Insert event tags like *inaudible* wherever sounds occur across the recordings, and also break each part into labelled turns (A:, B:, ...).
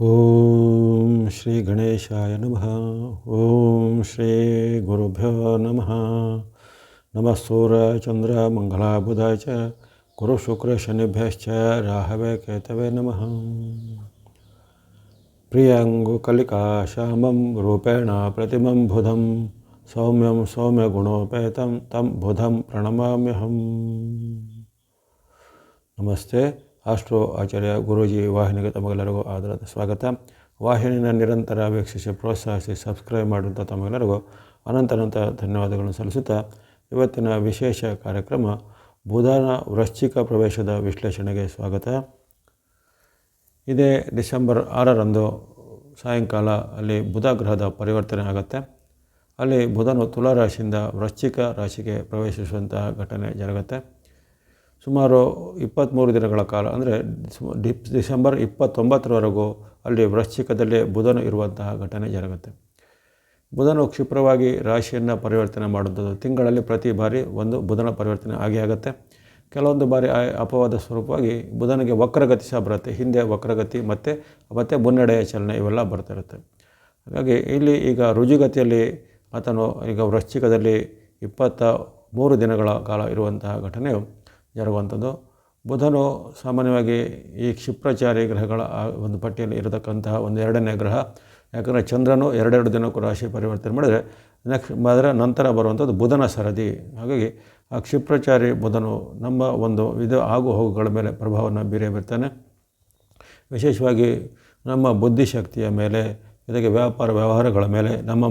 A: ಓಂ ಶ್ರೀ ಗಣೇಶಾಯ ನಮಃ ಓಂ ಶ್ರೀ ಗುರುಭ್ಯೋ ನಮಃ ನಮಃ ಸೂರ್ಯ ಚಂದ್ರ ಮಂಗಳ ಬುಧ ಚ ಗುರು ಶುಕ್ರ ಶನಿಭ್ಯಶ್ಚ ರಾಹವೇ ಕೇತವೇ ನಮಃ ಪ್ರಿಯಂಗು ಕಲಿಕಾ ಶ್ಯಾಮಂ ರೂಪೇಣ ಆಸ್ಟ್ರೋ ಆಚಾರ್ಯ ಗುರೂಜಿ ವಾಹಿನಿಗೆ ತಮಗೆಲ್ಲರಿಗೂ ಆಧಾರದ ಸ್ವಾಗತ. ವಾಹಿನಿನ ನಿರಂತರ ವೀಕ್ಷಿಸಿ ಪ್ರೋತ್ಸಾಹಿಸಿ ಸಬ್ಸ್ಕ್ರೈಬ್ ಮಾಡುವಂಥ ತಮಗೆಲ್ಲರಿಗೂ ಅನಂತ ಧನ್ಯವಾದಗಳನ್ನು ಸಲ್ಲಿಸುತ್ತಾ ಇವತ್ತಿನ ವಿಶೇಷ ಕಾರ್ಯಕ್ರಮ ಬುಧನ ವೃಶ್ಚಿಕ ಪ್ರವೇಶದ ವಿಶ್ಲೇಷಣೆಗೆ ಸ್ವಾಗತ. ಇದೇ ಡಿಸೆಂಬರ್ ಆರರಂದು ಸಾಯಂಕಾಲ ಅಲ್ಲಿ ಬುಧ ಗ್ರಹದ ಪರಿವರ್ತನೆ ಆಗುತ್ತೆ. ಅಲ್ಲಿ ಬುಧನು ತುಲಾ ರಾಶಿಯಿಂದ ವೃಶ್ಚಿಕ ರಾಶಿಗೆ ಪ್ರವೇಶಿಸುವಂತಹ ಘಟನೆ ಜರುಗುತ್ತೆ. ಸುಮಾರು ಇಪ್ಪತ್ತ್ಮೂರು ದಿನಗಳ ಕಾಲ, ಅಂದರೆ ಡಿಪ್, ಡಿಸೆಂಬರ್ ಇಪ್ಪತ್ತೊಂಬತ್ತರವರೆಗೂ ಅಲ್ಲಿ ವೃಶ್ಚಿಕದಲ್ಲಿ ಬುಧನು ಇರುವಂತಹ ಘಟನೆ ಜರುಗುತ್ತೆ. ಬುಧನು ಕ್ಷಿಪ್ರವಾಗಿ ರಾಶಿಯನ್ನು ಪರಿವರ್ತನೆ ಮಾಡುವಂಥದ್ದು. ತಿಂಗಳಲ್ಲಿ ಪ್ರತಿ ಬಾರಿ ಒಂದು ಬುಧನ ಪರಿವರ್ತನೆ ಆಗೇ ಆಗುತ್ತೆ. ಕೆಲವೊಂದು ಬಾರಿ ಅಪವಾದ ಸ್ವರೂಪವಾಗಿ ಬುಧನಿಗೆ ವಕ್ರಗತಿ ಸಹ ಬರುತ್ತೆ. ಹಿಂದೆ ವಕ್ರಗತಿ, ಮತ್ತು ಮತ್ತು ಮುನ್ನಡೆಯ ಚಲನೆ ಇವೆಲ್ಲ ಬರ್ತಾ ಇರುತ್ತೆ. ಹಾಗಾಗಿ ಇಲ್ಲಿ ಈಗ ರುಜುಗತಿಯಲ್ಲಿ ಆತನು ಈಗ ವೃಶ್ಚಿಕದಲ್ಲಿ ಇಪ್ಪತ್ತ ಮೂರು ದಿನಗಳ ಕಾಲ ಇರುವಂತಹ ಘಟನೆಯು ಜರುಗುವಂಥದ್ದು. ಬುಧನು ಸಾಮಾನ್ಯವಾಗಿ ಈ ಕ್ಷಿಪ್ರಚಾರಿ ಗ್ರಹಗಳ ಒಂದು ಪಟ್ಟಿಯಲ್ಲಿ ಇರತಕ್ಕಂತಹ ಒಂದು ಎರಡನೇ ಗ್ರಹ. ಯಾಕಂದರೆ ಚಂದ್ರನು ಎರಡೆರಡು ದಿನಕ್ಕೂ ರಾಶಿ ಪರಿವರ್ತನೆ ಮಾಡಿದರೆ ನೆಕ್ಸ್ಟ್ ಅದರ ನಂತರ ಬರುವಂಥದ್ದು ಬುಧನ ಸರದಿ. ಹಾಗಾಗಿ ಆ ಕ್ಷಿಪ್ರಚಾರಿ ಬುಧನು ನಮ್ಮ ಒಂದು ಇದು ಆಗು ಹೋಗುಗಳ ಮೇಲೆ ಪ್ರಭಾವವನ್ನು ಬೀರೇ ಬಿಡ್ತಾನೆ. ವಿಶೇಷವಾಗಿ ನಮ್ಮ ಬುದ್ಧಿಶಕ್ತಿಯ ಮೇಲೆ ಜೊತೆಗೆ ವ್ಯಾಪಾರ ವ್ಯವಹಾರಗಳ ಮೇಲೆ, ನಮ್ಮ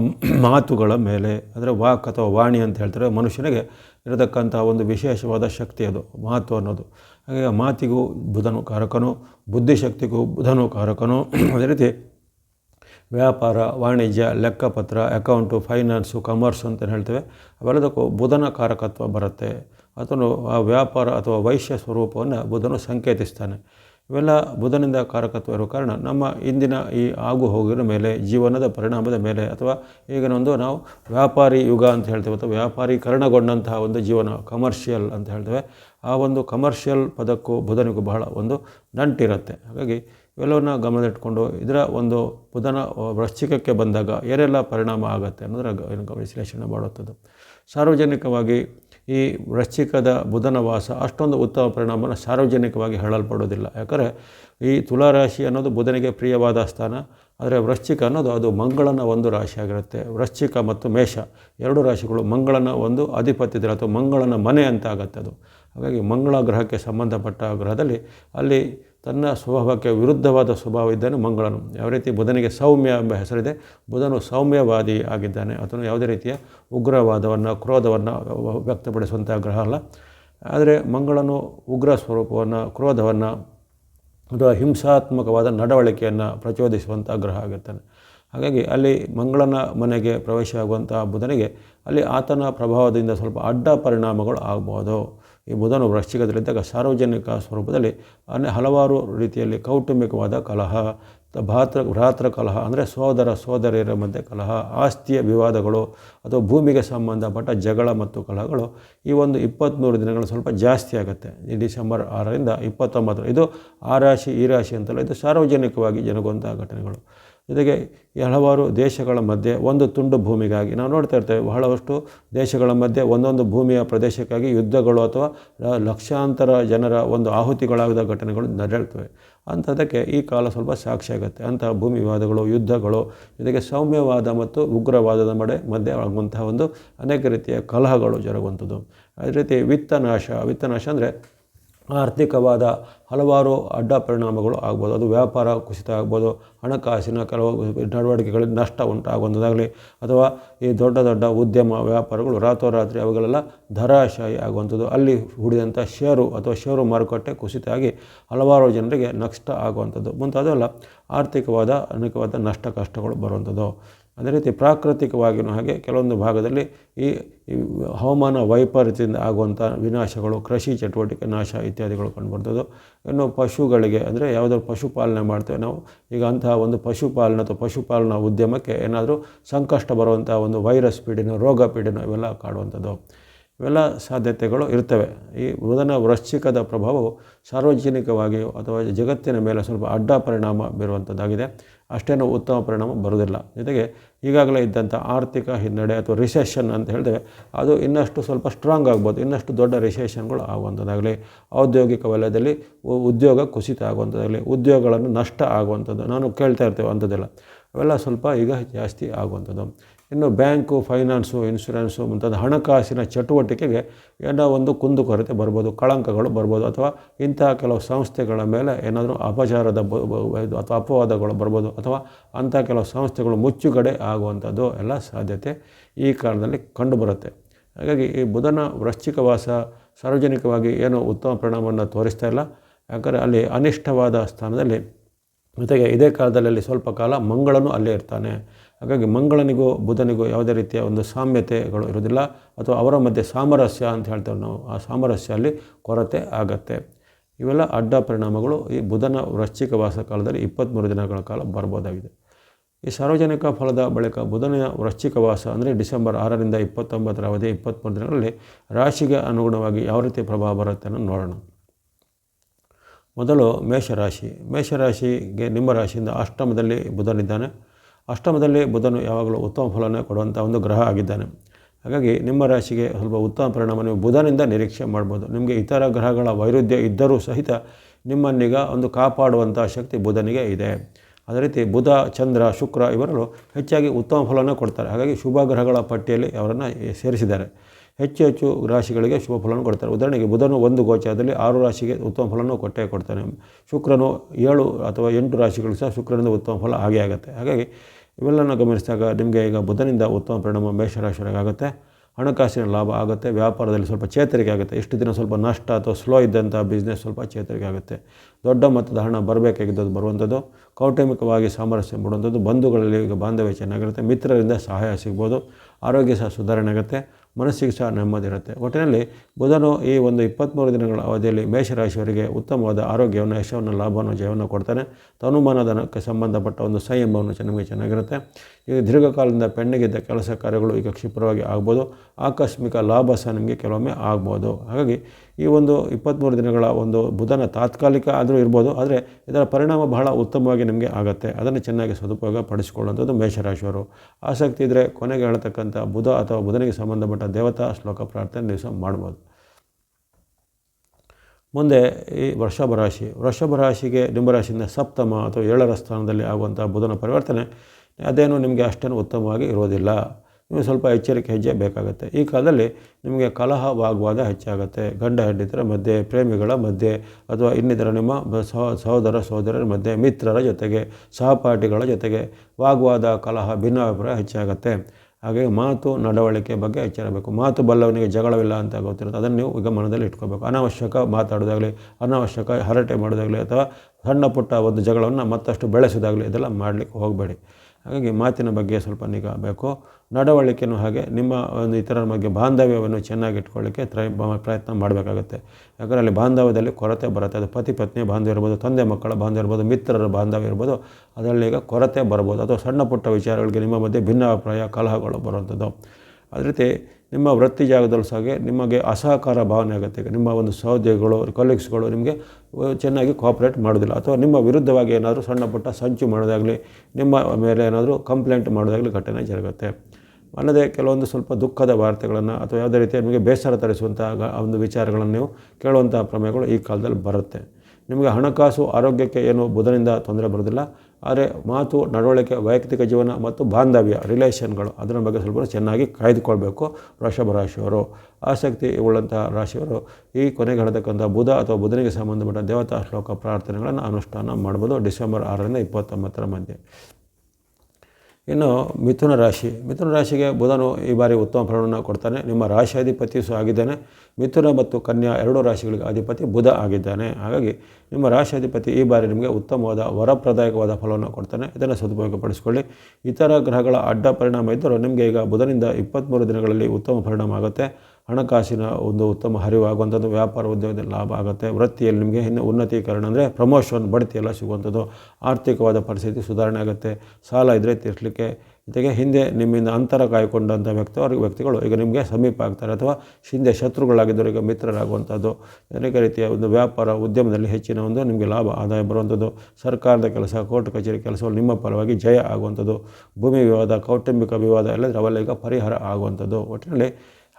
A: ಮಾತುಗಳ ಮೇಲೆ, ಅಂದರೆ ವಾಕ್ ಅಥವಾ ವಾಣಿ ಅಂತ ಹೇಳ್ತಾರೆ, ಮನುಷ್ಯನಿಗೆ ಇರತಕ್ಕಂಥ ಒಂದು ವಿಶೇಷವಾದ ಶಕ್ತಿ ಅದು, ಮಹತ್ವ ಅನ್ನೋದು. ಹಾಗೆ ಮಾತಿಗೂ ಬುಧನು ಕಾರಕನು ಬುದ್ಧಿಶಕ್ತಿಗೂ ಬುಧನು ಕಾರಕನು *clears throat* ಅದೇ ರೀತಿ ವ್ಯಾಪಾರ, ವಾಣಿಜ್ಯ, ಲೆಕ್ಕಪತ್ರ, ಅಕೌಂಟು, ಫೈನಾನ್ಸು, ಕಮರ್ಸ್ ಅಂತ ಹೇಳ್ತೇವೆ, ಅವೆಲ್ಲದಕ್ಕೂ ಬುಧನ ಕಾರಕತ್ವ ಬರುತ್ತೆ. ಆತನು ಆ ವ್ಯಾಪಾರ ಅಥವಾ ವೈಶ್ಯ ಸ್ವರೂಪವನ್ನು ಬುಧನು ಸಂಕೇತಿಸ್ತಾನೆ. ಇವೆಲ್ಲ ಬುಧನಿಂದ ಕಾರಕತ್ವ ಇರುವ ಕಾರಣ ನಮ್ಮ ಇಂದಿನ ಈ ಆಗು ಹೋಗಿರೋ ಮೇಲೆ, ಜೀವನದ ಪರಿಣಾಮದ ಮೇಲೆ ಅಥವಾ ಈಗಿನೊಂದು ನಾವು ವ್ಯಾಪಾರಿ ಯುಗ ಅಂತ ಹೇಳ್ತೇವೆ ಅಥವಾ ವ್ಯಾಪಾರೀಕರಣಗೊಂಡಂತಹ ಒಂದು ಜೀವನ ಕಮರ್ಷಿಯಲ್ ಅಂತ ಹೇಳ್ತೇವೆ, ಆ ಒಂದು ಕಮರ್ಷಿಯಲ್ ಪದಕ್ಕೂ ಬುಧನಿಗೂ ಬಹಳ ಒಂದು ನಂಟಿರುತ್ತೆ. ಹಾಗಾಗಿ ಇವೆಲ್ಲವನ್ನು ಗಮನದಲ್ಲಿಟ್ಕೊಂಡು ಇದರ ಒಂದು ಬುಧನ ವೃಶ್ಚಿಕಕ್ಕೆ ಬಂದಾಗ ಏನೆಲ್ಲ ಪರಿಣಾಮ ಆಗುತ್ತೆ ಅನ್ನೋದರ ವಿಶ್ಲೇಷಣೆ ಮಾಡುವಂಥದ್ದು. ಸಾರ್ವಜನಿಕವಾಗಿ ಈ ವೃಶ್ಚಿಕದ ಬುಧನ ವಾಸ ಅಷ್ಟೊಂದು ಉತ್ತಮ ಪರಿಣಾಮನ ಸಾರ್ವಜನಿಕವಾಗಿ ಹೇಳಲ್ಪಡೋದಿಲ್ಲ ಯಾಕಂದರೆ ಈ ತುಲಾರಾಶಿ ಅನ್ನೋದು ಬುಧನಿಗೆ ಪ್ರಿಯವಾದ ಸ್ಥಾನ, ಆದರೆ ವೃಶ್ಚಿಕ ಅನ್ನೋದು ಅದು ಮಂಗಳನ ಒಂದು ರಾಶಿಯಾಗಿರುತ್ತೆ ವೃಶ್ಚಿಕ ಮತ್ತು ಮೇಷ ಎರಡು ರಾಶಿಗಳು ಮಂಗಳನ ಒಂದು ಅಧಿಪತ್ಯದಲ್ಲಿ ಅಥವಾ ಮಂಗಳನ ಮನೆ ಅಂತ ಆಗುತ್ತೆ ಅದು. ಹಾಗಾಗಿ ಮಂಗಳ ಗ್ರಹಕ್ಕೆ ಸಂಬಂಧಪಟ್ಟ ಗ್ರಹದಲ್ಲಿ ಅಲ್ಲಿ ತನ್ನ ಸ್ವಭಾವಕ್ಕೆ ವಿರುದ್ಧವಾದ ಸ್ವಭಾವ ಇದ್ದಾನೆ ಮಂಗಳನು. ಯಾವ ರೀತಿ ಬುಧನಿಗೆ ಸೌಮ್ಯ ಎಂಬ ಹೆಸರಿದೆ, ಬುಧನು ಸೌಮ್ಯವಾದಿ ಆಗಿದ್ದಾನೆ. ಅಥವಾ ಯಾವುದೇ ರೀತಿಯ ಉಗ್ರವಾದವನ್ನು, ಕ್ರೋಧವನ್ನು ವ್ಯಕ್ತಪಡಿಸುವಂಥ ಗ್ರಹ ಅಲ್ಲ. ಆದರೆ ಮಂಗಳನು ಉಗ್ರ ಸ್ವರೂಪವನ್ನು, ಕ್ರೋಧವನ್ನು ಅಥವಾ ಹಿಂಸಾತ್ಮಕವಾದ ನಡವಳಿಕೆಯನ್ನು ಪ್ರಚೋದಿಸುವಂಥ ಗ್ರಹ ಆಗಿರ್ತಾನೆ. ಹಾಗಾಗಿ ಅಲ್ಲಿ ಮಂಗಳನ ಮನೆಗೆ ಪ್ರವೇಶ ಆಗುವಂಥ ಬುಧನಿಗೆ ಅಲ್ಲಿ ಆತನ ಪ್ರಭಾವದಿಂದ ಸ್ವಲ್ಪ ಅಡ್ಡ ಪರಿಣಾಮಗಳು ಆಗ್ಬೋದು. ಈ ಬುಧನು ವೃಶ್ಚಿಕದಲ್ಲಿದ್ದಾಗ ಸಾರ್ವಜನಿಕ ಸ್ವರೂಪದಲ್ಲಿ ಅನೇ ಹಲವಾರು ರೀತಿಯಲ್ಲಿ ಕೌಟುಂಬಿಕವಾದ ಕಲಹ ಭಾತೃ ಭ್ರಾತೃ ಕಲಹ ಅಂದರೆ ಸೋದರ ಸೋದರಿಯರ ಮಧ್ಯೆ ಕಲಹ, ಆಸ್ತಿಯ ವಿವಾದಗಳು ಅಥವಾ ಭೂಮಿಗೆ ಸಂಬಂಧಪಟ್ಟ ಜಗಳ ಮತ್ತು ಕಲಹಗಳು ಈ ಒಂದು ಇಪ್ಪತ್ತ್ಮೂರು ದಿನಗಳು ಸ್ವಲ್ಪ ಜಾಸ್ತಿ ಆಗುತ್ತೆ. ಈ ಡಿಸೆಂಬರ್ ಆರರಿಂದ ಇಪ್ಪತ್ತೊಂಬತ್ತು ಇದು ಆ ರಾಶಿ, ಈ ರಾಶಿ ಅಂತಲ್ಲ, ಇದು ಸಾರ್ವಜನಿಕವಾಗಿ ಜರುಗುವಂಥ ಘಟನೆಗಳು. ಜೊತೆಗೆ ಹಲವಾರು ದೇಶಗಳ ಮಧ್ಯೆ ಒಂದು ತುಂಡು ಭೂಮಿಗಾಗಿ ನಾವು ನೋಡ್ತಾ ಇರ್ತೇವೆ ಬಹಳಷ್ಟು ದೇಶಗಳ ಮಧ್ಯೆ ಒಂದೊಂದು ಭೂಮಿಯ ಪ್ರದೇಶಕ್ಕಾಗಿ ಯುದ್ಧಗಳು ಅಥವಾ ಲಕ್ಷಾಂತರ ಜನರ ಒಂದು ಆಹುತಿಗಳಾದ ಘಟನೆಗಳು ನಡೆಯುತ್ತವೆ. ಅಂಥದಕ್ಕೆ ಈ ಕಾಲ ಸ್ವಲ್ಪ ಸಾಕ್ಷಿ ಆಗುತ್ತೆ. ಅಂತಹ ಭೂಮಿ ವಿವಾದಗಳು ಯುದ್ಧಗಳು ಜೊತೆಗೆ ಸೌಮ್ಯವಾದ ಮತ್ತು ಉಗ್ರವಾದದ ಮಡೆ ಮಧ್ಯೆ ಆಗುವಂತಹ ಒಂದು ಅನೇಕ ರೀತಿಯ ಕಲಹಗಳು ಜರುಗುವಂಥದ್ದು. ಅದೇ ರೀತಿ ವಿತ್ತನಾಶ ವಿತ್ತನಾಶ ಅಂದರೆ ಆರ್ಥಿಕವಾದ ಹಲವಾರು ಅಡ್ಡ ಪರಿಣಾಮಗಳು ಆಗ್ಬೋದು. ಅದು ವ್ಯಾಪಾರ ಕುಸಿತ ಆಗ್ಬೋದು. ಹಣಕಾಸಿನ ಕೆಲವು ನಡವಳಿಕೆಗಳಿಗೆ ನಷ್ಟ ಉಂಟಾಗುವಂಥದ್ದಾಗಲಿ ಅಥವಾ ಈ ದೊಡ್ಡ ದೊಡ್ಡ ಉದ್ಯಮ ವ್ಯಾಪಾರಗಳು ರಾತ್ರೋರಾತ್ರಿ ಅವುಗಳೆಲ್ಲ ಧರಾಶಾಯಿ ಆಗುವಂಥದ್ದು. ಅಲ್ಲಿ ಹೂಡಿದಂಥ ಷೇರು ಅಥವಾ ಷೇರು ಮಾರುಕಟ್ಟೆ ಕುಸಿತ ಆಗಿ ಹಲವಾರು ಜನರಿಗೆ ನಷ್ಟ ಆಗುವಂಥದ್ದು. ಮುಂತಾದವೆಲ್ಲ ಆರ್ಥಿಕವಾದ ಅನೇಕವಾದ ನಷ್ಟ ಕಷ್ಟಗಳು ಬರುವಂಥದ್ದು. ಅದೇ ರೀತಿ ಪ್ರಾಕೃತಿಕವಾಗಿಯೂ ಹಾಗೆ ಕೆಲವೊಂದು ಭಾಗದಲ್ಲಿ ಈ ಹವಾಮಾನ ವೈಪರೀತ್ಯದಿಂದ ಆಗುವಂಥ ವಿನಾಶಗಳು, ಕೃಷಿ ಚಟುವಟಿಕೆ ನಾಶ ಇತ್ಯಾದಿಗಳು ಕಂಡುಬರ್ತದೆ ಇನ್ನು ಪಶುಗಳಿಗೆ ಅಂದರೆ ಯಾವುದಾದ್ರು ಪಶುಪಾಲನೆ ಮಾಡ್ತೇವೆ ನಾವು, ಈಗ ಅಂತಹ ಒಂದು ಪಶುಪಾಲನೆ ಅಥವಾ ಪಶುಪಾಲನಾ ಉದ್ಯಮಕ್ಕೆ ಏನಾದರೂ ಸಂಕಷ್ಟ ಬರುವಂಥ ಒಂದು ವೈರಸ್ ಪೀಡಿನ, ರೋಗ ಪೀಡಿನ ಇವೆಲ್ಲ ಕಾಡುವಂಥದ್ದು. ಇವೆಲ್ಲ ಸಾಧ್ಯತೆಗಳು ಇರ್ತವೆ. ಈ ಮೃದನ ವೃಶ್ಚಿಕದ ಪ್ರಭಾವವು ಸಾರ್ವಜನಿಕವಾಗಿಯೋ ಅಥವಾ ಜಗತ್ತಿನ ಮೇಲೆ ಸ್ವಲ್ಪ ಅಡ್ಡ ಪರಿಣಾಮ ಬೀರುವಂಥದ್ದಾಗಿದೆ. ಅಷ್ಟೇನೂ ಉತ್ತಮ ಪರಿಣಾಮ ಬರುವುದಿಲ್ಲ. ಜೊತೆಗೆ ಈಗಾಗಲೇ ಇದ್ದಂಥ ಆರ್ಥಿಕ ಹಿನ್ನಡೆ ಅಥವಾ ರಿಸೆಷನ್ ಅಂತ ಹೇಳಿದ್ರೆ ಅದು ಇನ್ನಷ್ಟು ಸ್ವಲ್ಪ ಸ್ಟ್ರಾಂಗ್ ಆಗ್ಬೋದು. ಇನ್ನಷ್ಟು ದೊಡ್ಡ ರಿಸೆಷನ್ಗಳು ಆಗುವಂಥದ್ದಾಗಲಿ. ಔದ್ಯೋಗಿಕ ವಲಯದಲ್ಲಿ ಉದ್ಯೋಗ ಕುಸಿತ ಆಗುವಂಥದ್ದಾಗಲಿ, ಉದ್ಯೋಗಗಳನ್ನು ನಷ್ಟ ಆಗುವಂಥದ್ದು. ನಾನು ಕೇಳ್ತಾ ಇರ್ತೇವೆ ಅಂಥದ್ದೆಲ್ಲ. ಅವೆಲ್ಲ ಸ್ವಲ್ಪ ಈಗ ಜಾಸ್ತಿ ಆಗುವಂಥದ್ದು. ಇನ್ನು ಬ್ಯಾಂಕು, ಫೈನಾನ್ಸು, ಇನ್ಶೂರೆನ್ಸು ಮುಂತಾದ ಹಣಕಾಸಿನ ಚಟುವಟಿಕೆಗೆ ಏನೋ ಒಂದು ಕುಂದುಕೊರತೆ ಬರ್ಬೋದು, ಕಳಂಕಗಳು ಬರ್ಬೋದು ಅಥವಾ ಇಂತಹ ಕೆಲವು ಸಂಸ್ಥೆಗಳ ಮೇಲೆ ಏನಾದರೂ ಅಪಚಾರದ ಅಥವಾ ಅಪವಾದಗಳು ಬರ್ಬೋದು ಅಥವಾ ಅಂಥ ಕೆಲವು ಸಂಸ್ಥೆಗಳು ಮುಚ್ಚುಗಡೆ ಆಗುವಂಥದ್ದು ಎಲ್ಲ ಸಾಧ್ಯತೆ ಈ ಕಾಲದಲ್ಲಿ ಕಂಡುಬರುತ್ತೆ. ಹಾಗಾಗಿ ಈ ಬುಧನ ವೃಶ್ಚಿಕವಾಸ ಸಾರ್ವಜನಿಕವಾಗಿ ಏನೋ ಉತ್ತಮ ಪರಿಣಾಮವನ್ನು ತೋರಿಸ್ತಾ ಇಲ್ಲ. ಯಾಕಂದರೆ ಅಲ್ಲಿ ಅನಿಷ್ಟವಾದ ಸ್ಥಾನದಲ್ಲಿ ಜೊತೆಗೆ ಇದೇ ಕಾಲದಲ್ಲಿ ಸ್ವಲ್ಪ ಕಾಲ ಮಂಗಳನು ಅಲ್ಲೇ ಇರ್ತಾನೆ. ಹಾಗಾಗಿ ಮಂಗಳನಿಗೂ ಬುಧನಿಗೂ ಯಾವುದೇ ರೀತಿಯ ಒಂದು ಸಾಮ್ಯತೆಗಳು ಇರೋದಿಲ್ಲ ಅಥವಾ ಅವರ ಮಧ್ಯೆ ಸಾಮರಸ್ಯ ಅಂತ ಹೇಳ್ತೇವೆ ನಾವು, ಆ ಸಾಮರಸ್ಯ ಅಲ್ಲಿ ಕೊರತೆ ಆಗತ್ತೆ. ಇವೆಲ್ಲ ಅಡ್ಡ ಪರಿಣಾಮಗಳು. ಈ ಬುಧನ ವೃಶ್ಚಿಕ ವಾಸ ಕಾಲದಲ್ಲಿ ಇಪ್ಪತ್ತ್ಮೂರು ದಿನಗಳ ಕಾಲ ಬರ್ಬೋದಾಗಿದೆ. ಈ ಸಾರ್ವಜನಿಕ ಫಲದ ಬಳಿಕ ಬುಧನ ವೃಶ್ಚಿಕ ವಾಸ ಅಂದರೆ ಡಿಸೆಂಬರ್ ಆರರಿಂದ ಇಪ್ಪತ್ತೊಂಬತ್ತರ ಅವಧಿ ಇಪ್ಪತ್ತ್ಮೂರು ದಿನಗಳಲ್ಲಿ ರಾಶಿಗೆ ಅನುಗುಣವಾಗಿ ಯಾವ ರೀತಿ ಪ್ರಭಾವ ಬರುತ್ತೆ ಅನ್ನೋ ನೋಡೋಣ. ಮೊದಲು ಮೇಷರಾಶಿ. ಮೇಷರಾಶಿಗೆ ನಿಮ್ಮ ರಾಶಿಯಿಂದ ಅಷ್ಟಮದಲ್ಲಿ ಬುಧನಿದ್ದಾನೆ. ಅಷ್ಟಮದಲ್ಲಿ ಬುಧನು ಯಾವಾಗಲೂ ಉತ್ತಮ ಫಲವನ್ನು ಕೊಡುವಂಥ ಒಂದು ಗ್ರಹ ಆಗಿದ್ದಾನೆ. ಹಾಗಾಗಿ ನಿಮ್ಮ ರಾಶಿಗೆ ಸ್ವಲ್ಪ ಉತ್ತಮ ಪರಿಣಾಮ ನೀವು ಬುಧನಿಂದ ನಿರೀಕ್ಷೆ ಮಾಡ್ಬೋದು. ನಿಮಗೆ ಇತರ ಗ್ರಹಗಳ ವೈರುಧ್ಯ ಇದ್ದರೂ ಸಹಿತ ನಿಮ್ಮನ್ನೀಗ ಒಂದು ಕಾಪಾಡುವಂಥ ಶಕ್ತಿ ಬುಧನಿಗೆ ಇದೆ. ಅದೇ ರೀತಿ ಬುಧ, ಚಂದ್ರ, ಶುಕ್ರ ಇವರಲ್ಲೂ ಹೆಚ್ಚಾಗಿ ಉತ್ತಮ ಫಲವನ್ನು ಕೊಡ್ತಾರೆ. ಹಾಗಾಗಿ ಶುಭ ಗ್ರಹಗಳ ಪಟ್ಟಿಯಲ್ಲಿ ಅವರನ್ನು ಸೇರಿಸಿದ್ದಾರೆ. ಹೆಚ್ಚು ಹೆಚ್ಚು ರಾಶಿಗಳಿಗೆ ಶುಭ ಫಲವನ್ನು ಕೊಡ್ತಾರೆ. ಉದಾಹರಣೆಗೆ ಬುಧನು ಒಂದು ಗೋಚಾರದಲ್ಲಿ ಆರು ರಾಶಿಗೆ ಉತ್ತಮ ಫಲವನ್ನು ಕೊಟ್ಟೇ ಕೊಡ್ತಾನೆ. ಶುಕ್ರನು ಏಳು ಅಥವಾ ಎಂಟು ರಾಶಿಗಳು ಸಹ ಶುಕ್ರನಿಂದ ಉತ್ತಮ ಫಲ ಆಗೇ ಆಗುತ್ತೆ. ಹಾಗಾಗಿ ಇವೆಲ್ಲವನ್ನು ಗಮನಿಸಿದಾಗ ನಿಮಗೆ ಈಗ ಬುಧನಿಂದ ಉತ್ತಮ ಪರಿಣಾಮ ಮೇಷರಾಶಿಯವರಿಗಾಗುತ್ತೆ. ಹಣಕಾಸಿನ ಲಾಭ ಆಗುತ್ತೆ, ವ್ಯಾಪಾರದಲ್ಲಿ ಸ್ವಲ್ಪ ಚೇತರಿಕೆ ಆಗುತ್ತೆ. ಇಷ್ಟು ದಿನ ಸ್ವಲ್ಪ ನಷ್ಟ ಅಥವಾ ಸ್ಲೋ ಇದ್ದಂಥ ಬಿಸ್ನೆಸ್ ಸ್ವಲ್ಪ ಚೇತರಿಕೆ ಆಗುತ್ತೆ. ದೊಡ್ಡ ಮೊತ್ತದ ಹಣ ಬರಬೇಕಾಗಿದ್ದದ್ದು ಬರುವಂಥದ್ದು. ಕೌಟುಂಬಿಕವಾಗಿ ಸಾಮರಸ್ಯ ಮೂಡುವಂಥದ್ದು. ಬಂಧುಗಳಲ್ಲಿ ಈಗ ಬಾಂಧವ್ಯ ಚೆನ್ನಾಗಿರುತ್ತೆ. ಮಿತ್ರರಿಂದ ಸಹಾಯ ಸಿಗ್ಬೋದು. ಆರೋಗ್ಯ ಸಹ ಸುಧಾರಣೆ ಆಗುತ್ತೆ. ಮನಸ್ಸಿಗೆ ಸಹ ನೆಮ್ಮದಿರುತ್ತೆ. ಒಟ್ಟಿನಲ್ಲಿ ಬುಧನು ಈ ಒಂದು ಇಪ್ಪತ್ತ್ಮೂರು ದಿನಗಳ ಅವಧಿಯಲ್ಲಿ ಮೇಷರಾಶಿಯವರಿಗೆ ಉತ್ತಮವಾದ ಆರೋಗ್ಯವನ್ನು, ಯಶವನ್ನು, ಲಾಭವನ್ನು, ಜಯವನ್ನು ಕೊಡ್ತಾನೆ. ತನುಮಾನದನಕ್ಕೆ ಸಂಬಂಧಪಟ್ಟ ಒಂದು ಸಂಯಮವನ್ನು ಚೆನ್ನಾಗಿ ಚೆನ್ನಾಗಿರುತ್ತೆ. ಈಗ ದೀರ್ಘಕಾಲದಿಂದ ಪೆಂಡಿಗಿದ್ದ ಕೆಲಸ ಕಾರ್ಯಗಳು ಈಗ ಕ್ಷಿಪ್ರವಾಗಿ ಆಗ್ಬೋದು. ಆಕಸ್ಮಿಕ ಲಾಭ ಸಹ ನಿಮಗೆ ಕೆಲವೊಮ್ಮೆ ಆಗ್ಬೋದು. ಹಾಗಾಗಿ ಈ ಒಂದು ಇಪ್ಪತ್ತ್ಮೂರು ದಿನಗಳ ಒಂದು ಬುಧನ ತಾತ್ಕಾಲಿಕ ಆದರೂ ಇರ್ಬೋದು, ಆದರೆ ಇದರ ಪರಿಣಾಮ ಬಹಳ ಉತ್ತಮವಾಗಿ ನಿಮಗೆ ಆಗುತ್ತೆ. ಅದನ್ನು ಚೆನ್ನಾಗಿ ಸದುಪಯೋಗ ಪಡಿಸಿಕೊಳ್ಳುವಂಥದ್ದು ಮೇಷರಾಶಿಯವರು. ಆಸಕ್ತಿ ಇದ್ದರೆ ಕೊನೆಗೆ ಹೇಳ್ತಕ್ಕಂಥ ಬುಧ ಅಥವಾ ಬುಧನಿಗೆ ಸಂಬಂಧಪಟ್ಟ ದೇವತಾ ಶ್ಲೋಕ ಪ್ರಾರ್ಥನೆ ದಿವಸ ಮಾಡ್ಬೋದು. ಮುಂದೆ ಈ ವೃಷಭ ರಾಶಿ. ವೃಷಭ ರಾಶಿಗೆ ರಾಶಿಯಿಂದ ಸಪ್ತಮ ಅಥವಾ ಏಳರ ಸ್ಥಾನದಲ್ಲಿ ಆಗುವಂಥ ಬುಧನ ಪರಿವರ್ತನೆ ಅದೇನು ನಿಮಗೆ ಅಷ್ಟೇನು ಉತ್ತಮವಾಗಿ ಇರೋದಿಲ್ಲ ನೀವು ಸ್ವಲ್ಪ ಎಚ್ಚರಿಕೆ ಹೆಜ್ಜೆ ಬೇಕಾಗುತ್ತೆ. ಈ ಕಾಲದಲ್ಲಿ ನಿಮಗೆ ಕಲಹ ವಾಗ್ವಾದ ಹೆಚ್ಚಾಗುತ್ತೆ. ಗಂಡ ಹೆಂಡಿತರ ಮಧ್ಯೆ, ಪ್ರೇಮಿಗಳ ಮಧ್ಯೆ ಅಥವಾ ಇನ್ನಿತರ ನಿಮ್ಮ ಸಹ, ಸಹೋದರ, ಸಹೋದರರ ಮಧ್ಯೆ, ಮಿತ್ರರ ಜೊತೆಗೆ, ಸಹಪಾಠಿಗಳ ಜೊತೆಗೆ ವಾಗ್ವಾದ, ಕಲಹ, ಭಿನ್ನಾಭಿಪ್ರಾಯ ಹೆಚ್ಚಾಗುತ್ತೆ. ಹಾಗೆ ಮಾತು ನಡವಳಿಕೆ ಬಗ್ಗೆ ಎಚ್ಚರಬೇಕು ಮಾತು ಬಲ್ಲವನಿಗೆ ಜಗಳವಿಲ್ಲ ಅಂತ ಗೊತ್ತಿರುತ್ತೆ. ಅದನ್ನು ನೀವು ಈಗ ಮನದಲ್ಲಿ ಇಟ್ಕೋಬೇಕು. ಅನಾವಶ್ಯಕ ಮಾತಾಡೋದಾಗಲಿ, ಅನಾವಶ್ಯಕ ಹರಟೆ ಮಾಡೋದಾಗಲಿ ಅಥವಾ ಸಣ್ಣ ಪುಟ್ಟ ಒಂದು ಜಗಳವನ್ನು ಮತ್ತಷ್ಟು ಬೆಳೆಸೋದಾಗಲಿ ಇದೆಲ್ಲ ಮಾಡಲಿಕ್ಕೆ ಹೋಗಬೇಡಿ. ಹಾಗಾಗಿ ಮಾತಿನ ಬಗ್ಗೆ ಸ್ವಲ್ಪ ನಿಗಾ ಬೇಕು ನಡವಳಿಕೆನೂ ಹಾಗೆ ನಿಮ್ಮ ಒಂದು ಇತರರ ಬಗ್ಗೆ ಬಾಂಧವ್ಯವನ್ನು ಚೆನ್ನಾಗಿ ಇಟ್ಕೊಳ್ಳಿಕ್ಕೆ ಪ್ರಯತ್ನ ಮಾಡಬೇಕಾಗುತ್ತೆ. ಯಾಕಂದರೆ ಅಲ್ಲಿ ಬಾಂಧವ್ಯದಲ್ಲಿ ಕೊರತೆ ಬರುತ್ತೆ. ಅದು ಪತಿ, ಪತ್ನಿ ಬಾಂಧವ್ಯ ಇರ್ಬೋದು, ತಂದೆ, ಮಕ್ಕಳ ಬಾಂಧವ್ಯ ಇರ್ಬೋದು, ಮಿತ್ರರ ಬಾಂಧವ್ಯ ಇರ್ಬೋದು, ಅದರಲ್ಲಿ ಈಗ ಕೊರತೆ ಬರ್ಬೋದು. ಅಥವಾ ಸಣ್ಣ ಪುಟ್ಟ ವಿಚಾರಗಳಿಗೆ ನಿಮ್ಮ ಮಧ್ಯೆ ಭಿನ್ನಾಭಿಪ್ರಾಯ, ಕಲಹಗಳು ಬರುವಂಥದ್ದು. ಅದೇ ರೀತಿ ನಿಮ್ಮ ವೃತ್ತಿ ಜಾಗದಲ್ಲೂ ಸಹ ನಿಮಗೆ ಅಸಹಕಾರ ಭಾವನೆ ಆಗುತ್ತೆ. ನಿಮ್ಮ ಒಂದು ಸಹೋದ್ಯೋಗಿಗಳು ಕೊಲೀಗ್ಸ್ಗಳು ನಿಮಗೆ ಚೆನ್ನಾಗಿ ಕೋಆಪ್ರೇಟ್ ಮಾಡೋದಿಲ್ಲ. ಅಥವಾ ನಿಮ್ಮ ವಿರುದ್ಧವಾಗಿ ಏನಾದರೂ ಸಣ್ಣ ಪುಟ್ಟ ಸಂಚು ಮಾಡೋದಾಗಲಿ, ನಿಮ್ಮ ಮೇಲೆ ಏನಾದರೂ ಕಂಪ್ಲೇಂಟ್ ಮಾಡೋದಾಗಲಿ ಘಟನೆ ಜರುಗುತ್ತೆ. ಅಲ್ಲದೆ ಕೆಲವೊಂದು ಸ್ವಲ್ಪ ದುಃಖದ ವಾರ್ತೆಗಳನ್ನು ಅಥವಾ ಯಾವುದೇ ರೀತಿ ನಿಮಗೆ ಬೇಸರ ತರಿಸುವಂಥ ಒಂದು ವಿಚಾರಗಳನ್ನು ನೀವು ಕೇಳುವಂಥ ಪ್ರಮೇಯಗಳು ಈ ಕಾಲದಲ್ಲಿ ಬರುತ್ತೆ. ನಿಮಗೆ ಹಣಕಾಸು, ಆರೋಗ್ಯಕ್ಕೆ ಏನು ಬುಧನಿಂದ ತೊಂದರೆ ಬರೋದಿಲ್ಲ. ಆದರೆ ಮಾತು, ನಡವಳಿಕೆ, ವೈಯಕ್ತಿಕ ಜೀವನ ಮತ್ತು ಬಾಂಧವ್ಯ ರಿಲೇಷನ್ಗಳು ಅದರ ಬಗ್ಗೆ ಸ್ವಲ್ಪ ಚೆನ್ನಾಗಿ ಕಾಯ್ದುಕೊಳ್ಬೇಕು ವೃಷಭ ರಾಶಿಯವರು ಆಸಕ್ತಿ ಉಳ್ಳಂತಹ ರಾಶಿಯವರು ಈ ಕೊನೆಗೆ ಹೇಳ್ತಕ್ಕಂಥ ಬುಧ ಅಥವಾ ಬುಧನಿಗೆ ಸಂಬಂಧಪಟ್ಟ ದೇವತಾ ಶ್ಲೋಕ ಪ್ರಾರ್ಥನೆಗಳನ್ನು ಅನುಷ್ಠಾನ ಮಾಡ್ಬೋದು ಡಿಸೆಂಬರ್ ಆರರಿಂದ ಇಪ್ಪತ್ತೊಂಬತ್ತರ ಮಧ್ಯೆ ಇನ್ನು ಮಿಥುನ ರಾಶಿ. ಮಿಥುನ ರಾಶಿಗೆ ಬುಧನು ಈ ಬಾರಿ ಉತ್ತಮ ಫಲವನ್ನು ಕೊಡ್ತಾನೆ. ನಿಮ್ಮ ರಾಶಿ ಸಹ ಆಗಿದ್ದಾನೆ. ಮಿಥುನ ಮತ್ತು ಕನ್ಯಾ ಎರಡೂ ರಾಶಿಗಳಿಗೆ ಅಧಿಪತಿ ಬುಧ ಆಗಿದ್ದಾನೆ. ಹಾಗಾಗಿ ನಿಮ್ಮ ರಾಶಿ ಅಧಿಪತಿ ಈ ಬಾರಿ ನಿಮಗೆ ಉತ್ತಮವಾದ, ವರಪ್ರದಾಯಕವಾದ ಫಲವನ್ನು ಕೊಡ್ತಾನೆ. ಇದನ್ನು ಸದುಪಯೋಗಪಡಿಸಿಕೊಳ್ಳಿ. ಇತರ ಗ್ರಹಗಳ ಅಡ್ಡ ಪರಿಣಾಮ ಇದ್ದರೂ ನಿಮಗೆ ಈಗ ಬುಧನಿಂದ ಇಪ್ಪತ್ತ್ಮೂರು ದಿನಗಳಲ್ಲಿ ಉತ್ತಮ ಪರಿಣಾಮ ಆಗುತ್ತೆ. ಹಣಕಾಸಿನ ಒಂದು ಉತ್ತಮ ಹರಿವು ಆಗುವಂಥದ್ದು ವ್ಯಾಪಾರ ಉದ್ಯೋಗದಲ್ಲಿ ಲಾಭ ಆಗುತ್ತೆ. ವೃತ್ತಿಯಲ್ಲಿ ನಿಮಗೆ ಇನ್ನು ಉನ್ನತೀಕರಣ ಅಂದರೆ ಪ್ರಮೋಷನ್ ಬಡ್ತಿ ಎಲ್ಲ ಸಿಗುವಂಥದ್ದು. ಆರ್ಥಿಕವಾದ ಪರಿಸ್ಥಿತಿ ಸುಧಾರಣೆ ಆಗುತ್ತೆ. ಸಾಲ ಇದ್ದರೆ ತೀರಿಸಲಿಕ್ಕೆ. ಜೊತೆಗೆ ಹಿಂದೆ ನಿಮ್ಮಿಂದ ಅಂತರ ಕಾಯ್ಕೊಂಡಂಥ ವ್ಯಕ್ತಿ ಅವ್ರಿಗೆ ವ್ಯಕ್ತಿಗಳು ಈಗ ನಿಮಗೆ ಸಮೀಪ ಆಗ್ತಾರೆ ಅಥವಾ ಹಿಂದೆ ಶತ್ರುಗಳಾಗಿದ್ದವರು ಈಗ ಮಿತ್ರರಾಗುವಂಥದ್ದು. ಅನೇಕ ರೀತಿಯ ಒಂದು ವ್ಯಾಪಾರ ಉದ್ಯಮದಲ್ಲಿ ಹೆಚ್ಚಿನ ಒಂದು ನಿಮಗೆ ಲಾಭ, ಆದಾಯ ಬರುವಂಥದ್ದು. ಸರ್ಕಾರದ ಕೆಲಸ, ಕೋರ್ಟ್ ಕಚೇರಿ ಕೆಲಸಗಳು ನಿಮ್ಮ ಪರವಾಗಿ ಜಯ ಆಗುವಂಥದ್ದು. ಭೂಮಿ ವಿವಾದ, ಕೌಟುಂಬಿಕ ವಿವಾದ ಎಲ್ಲದರ ಅವೆಲ್ಲ ಈಗ ಪರಿಹಾರ ಆಗುವಂಥದ್ದು. ಒಟ್ಟಿನಲ್ಲಿ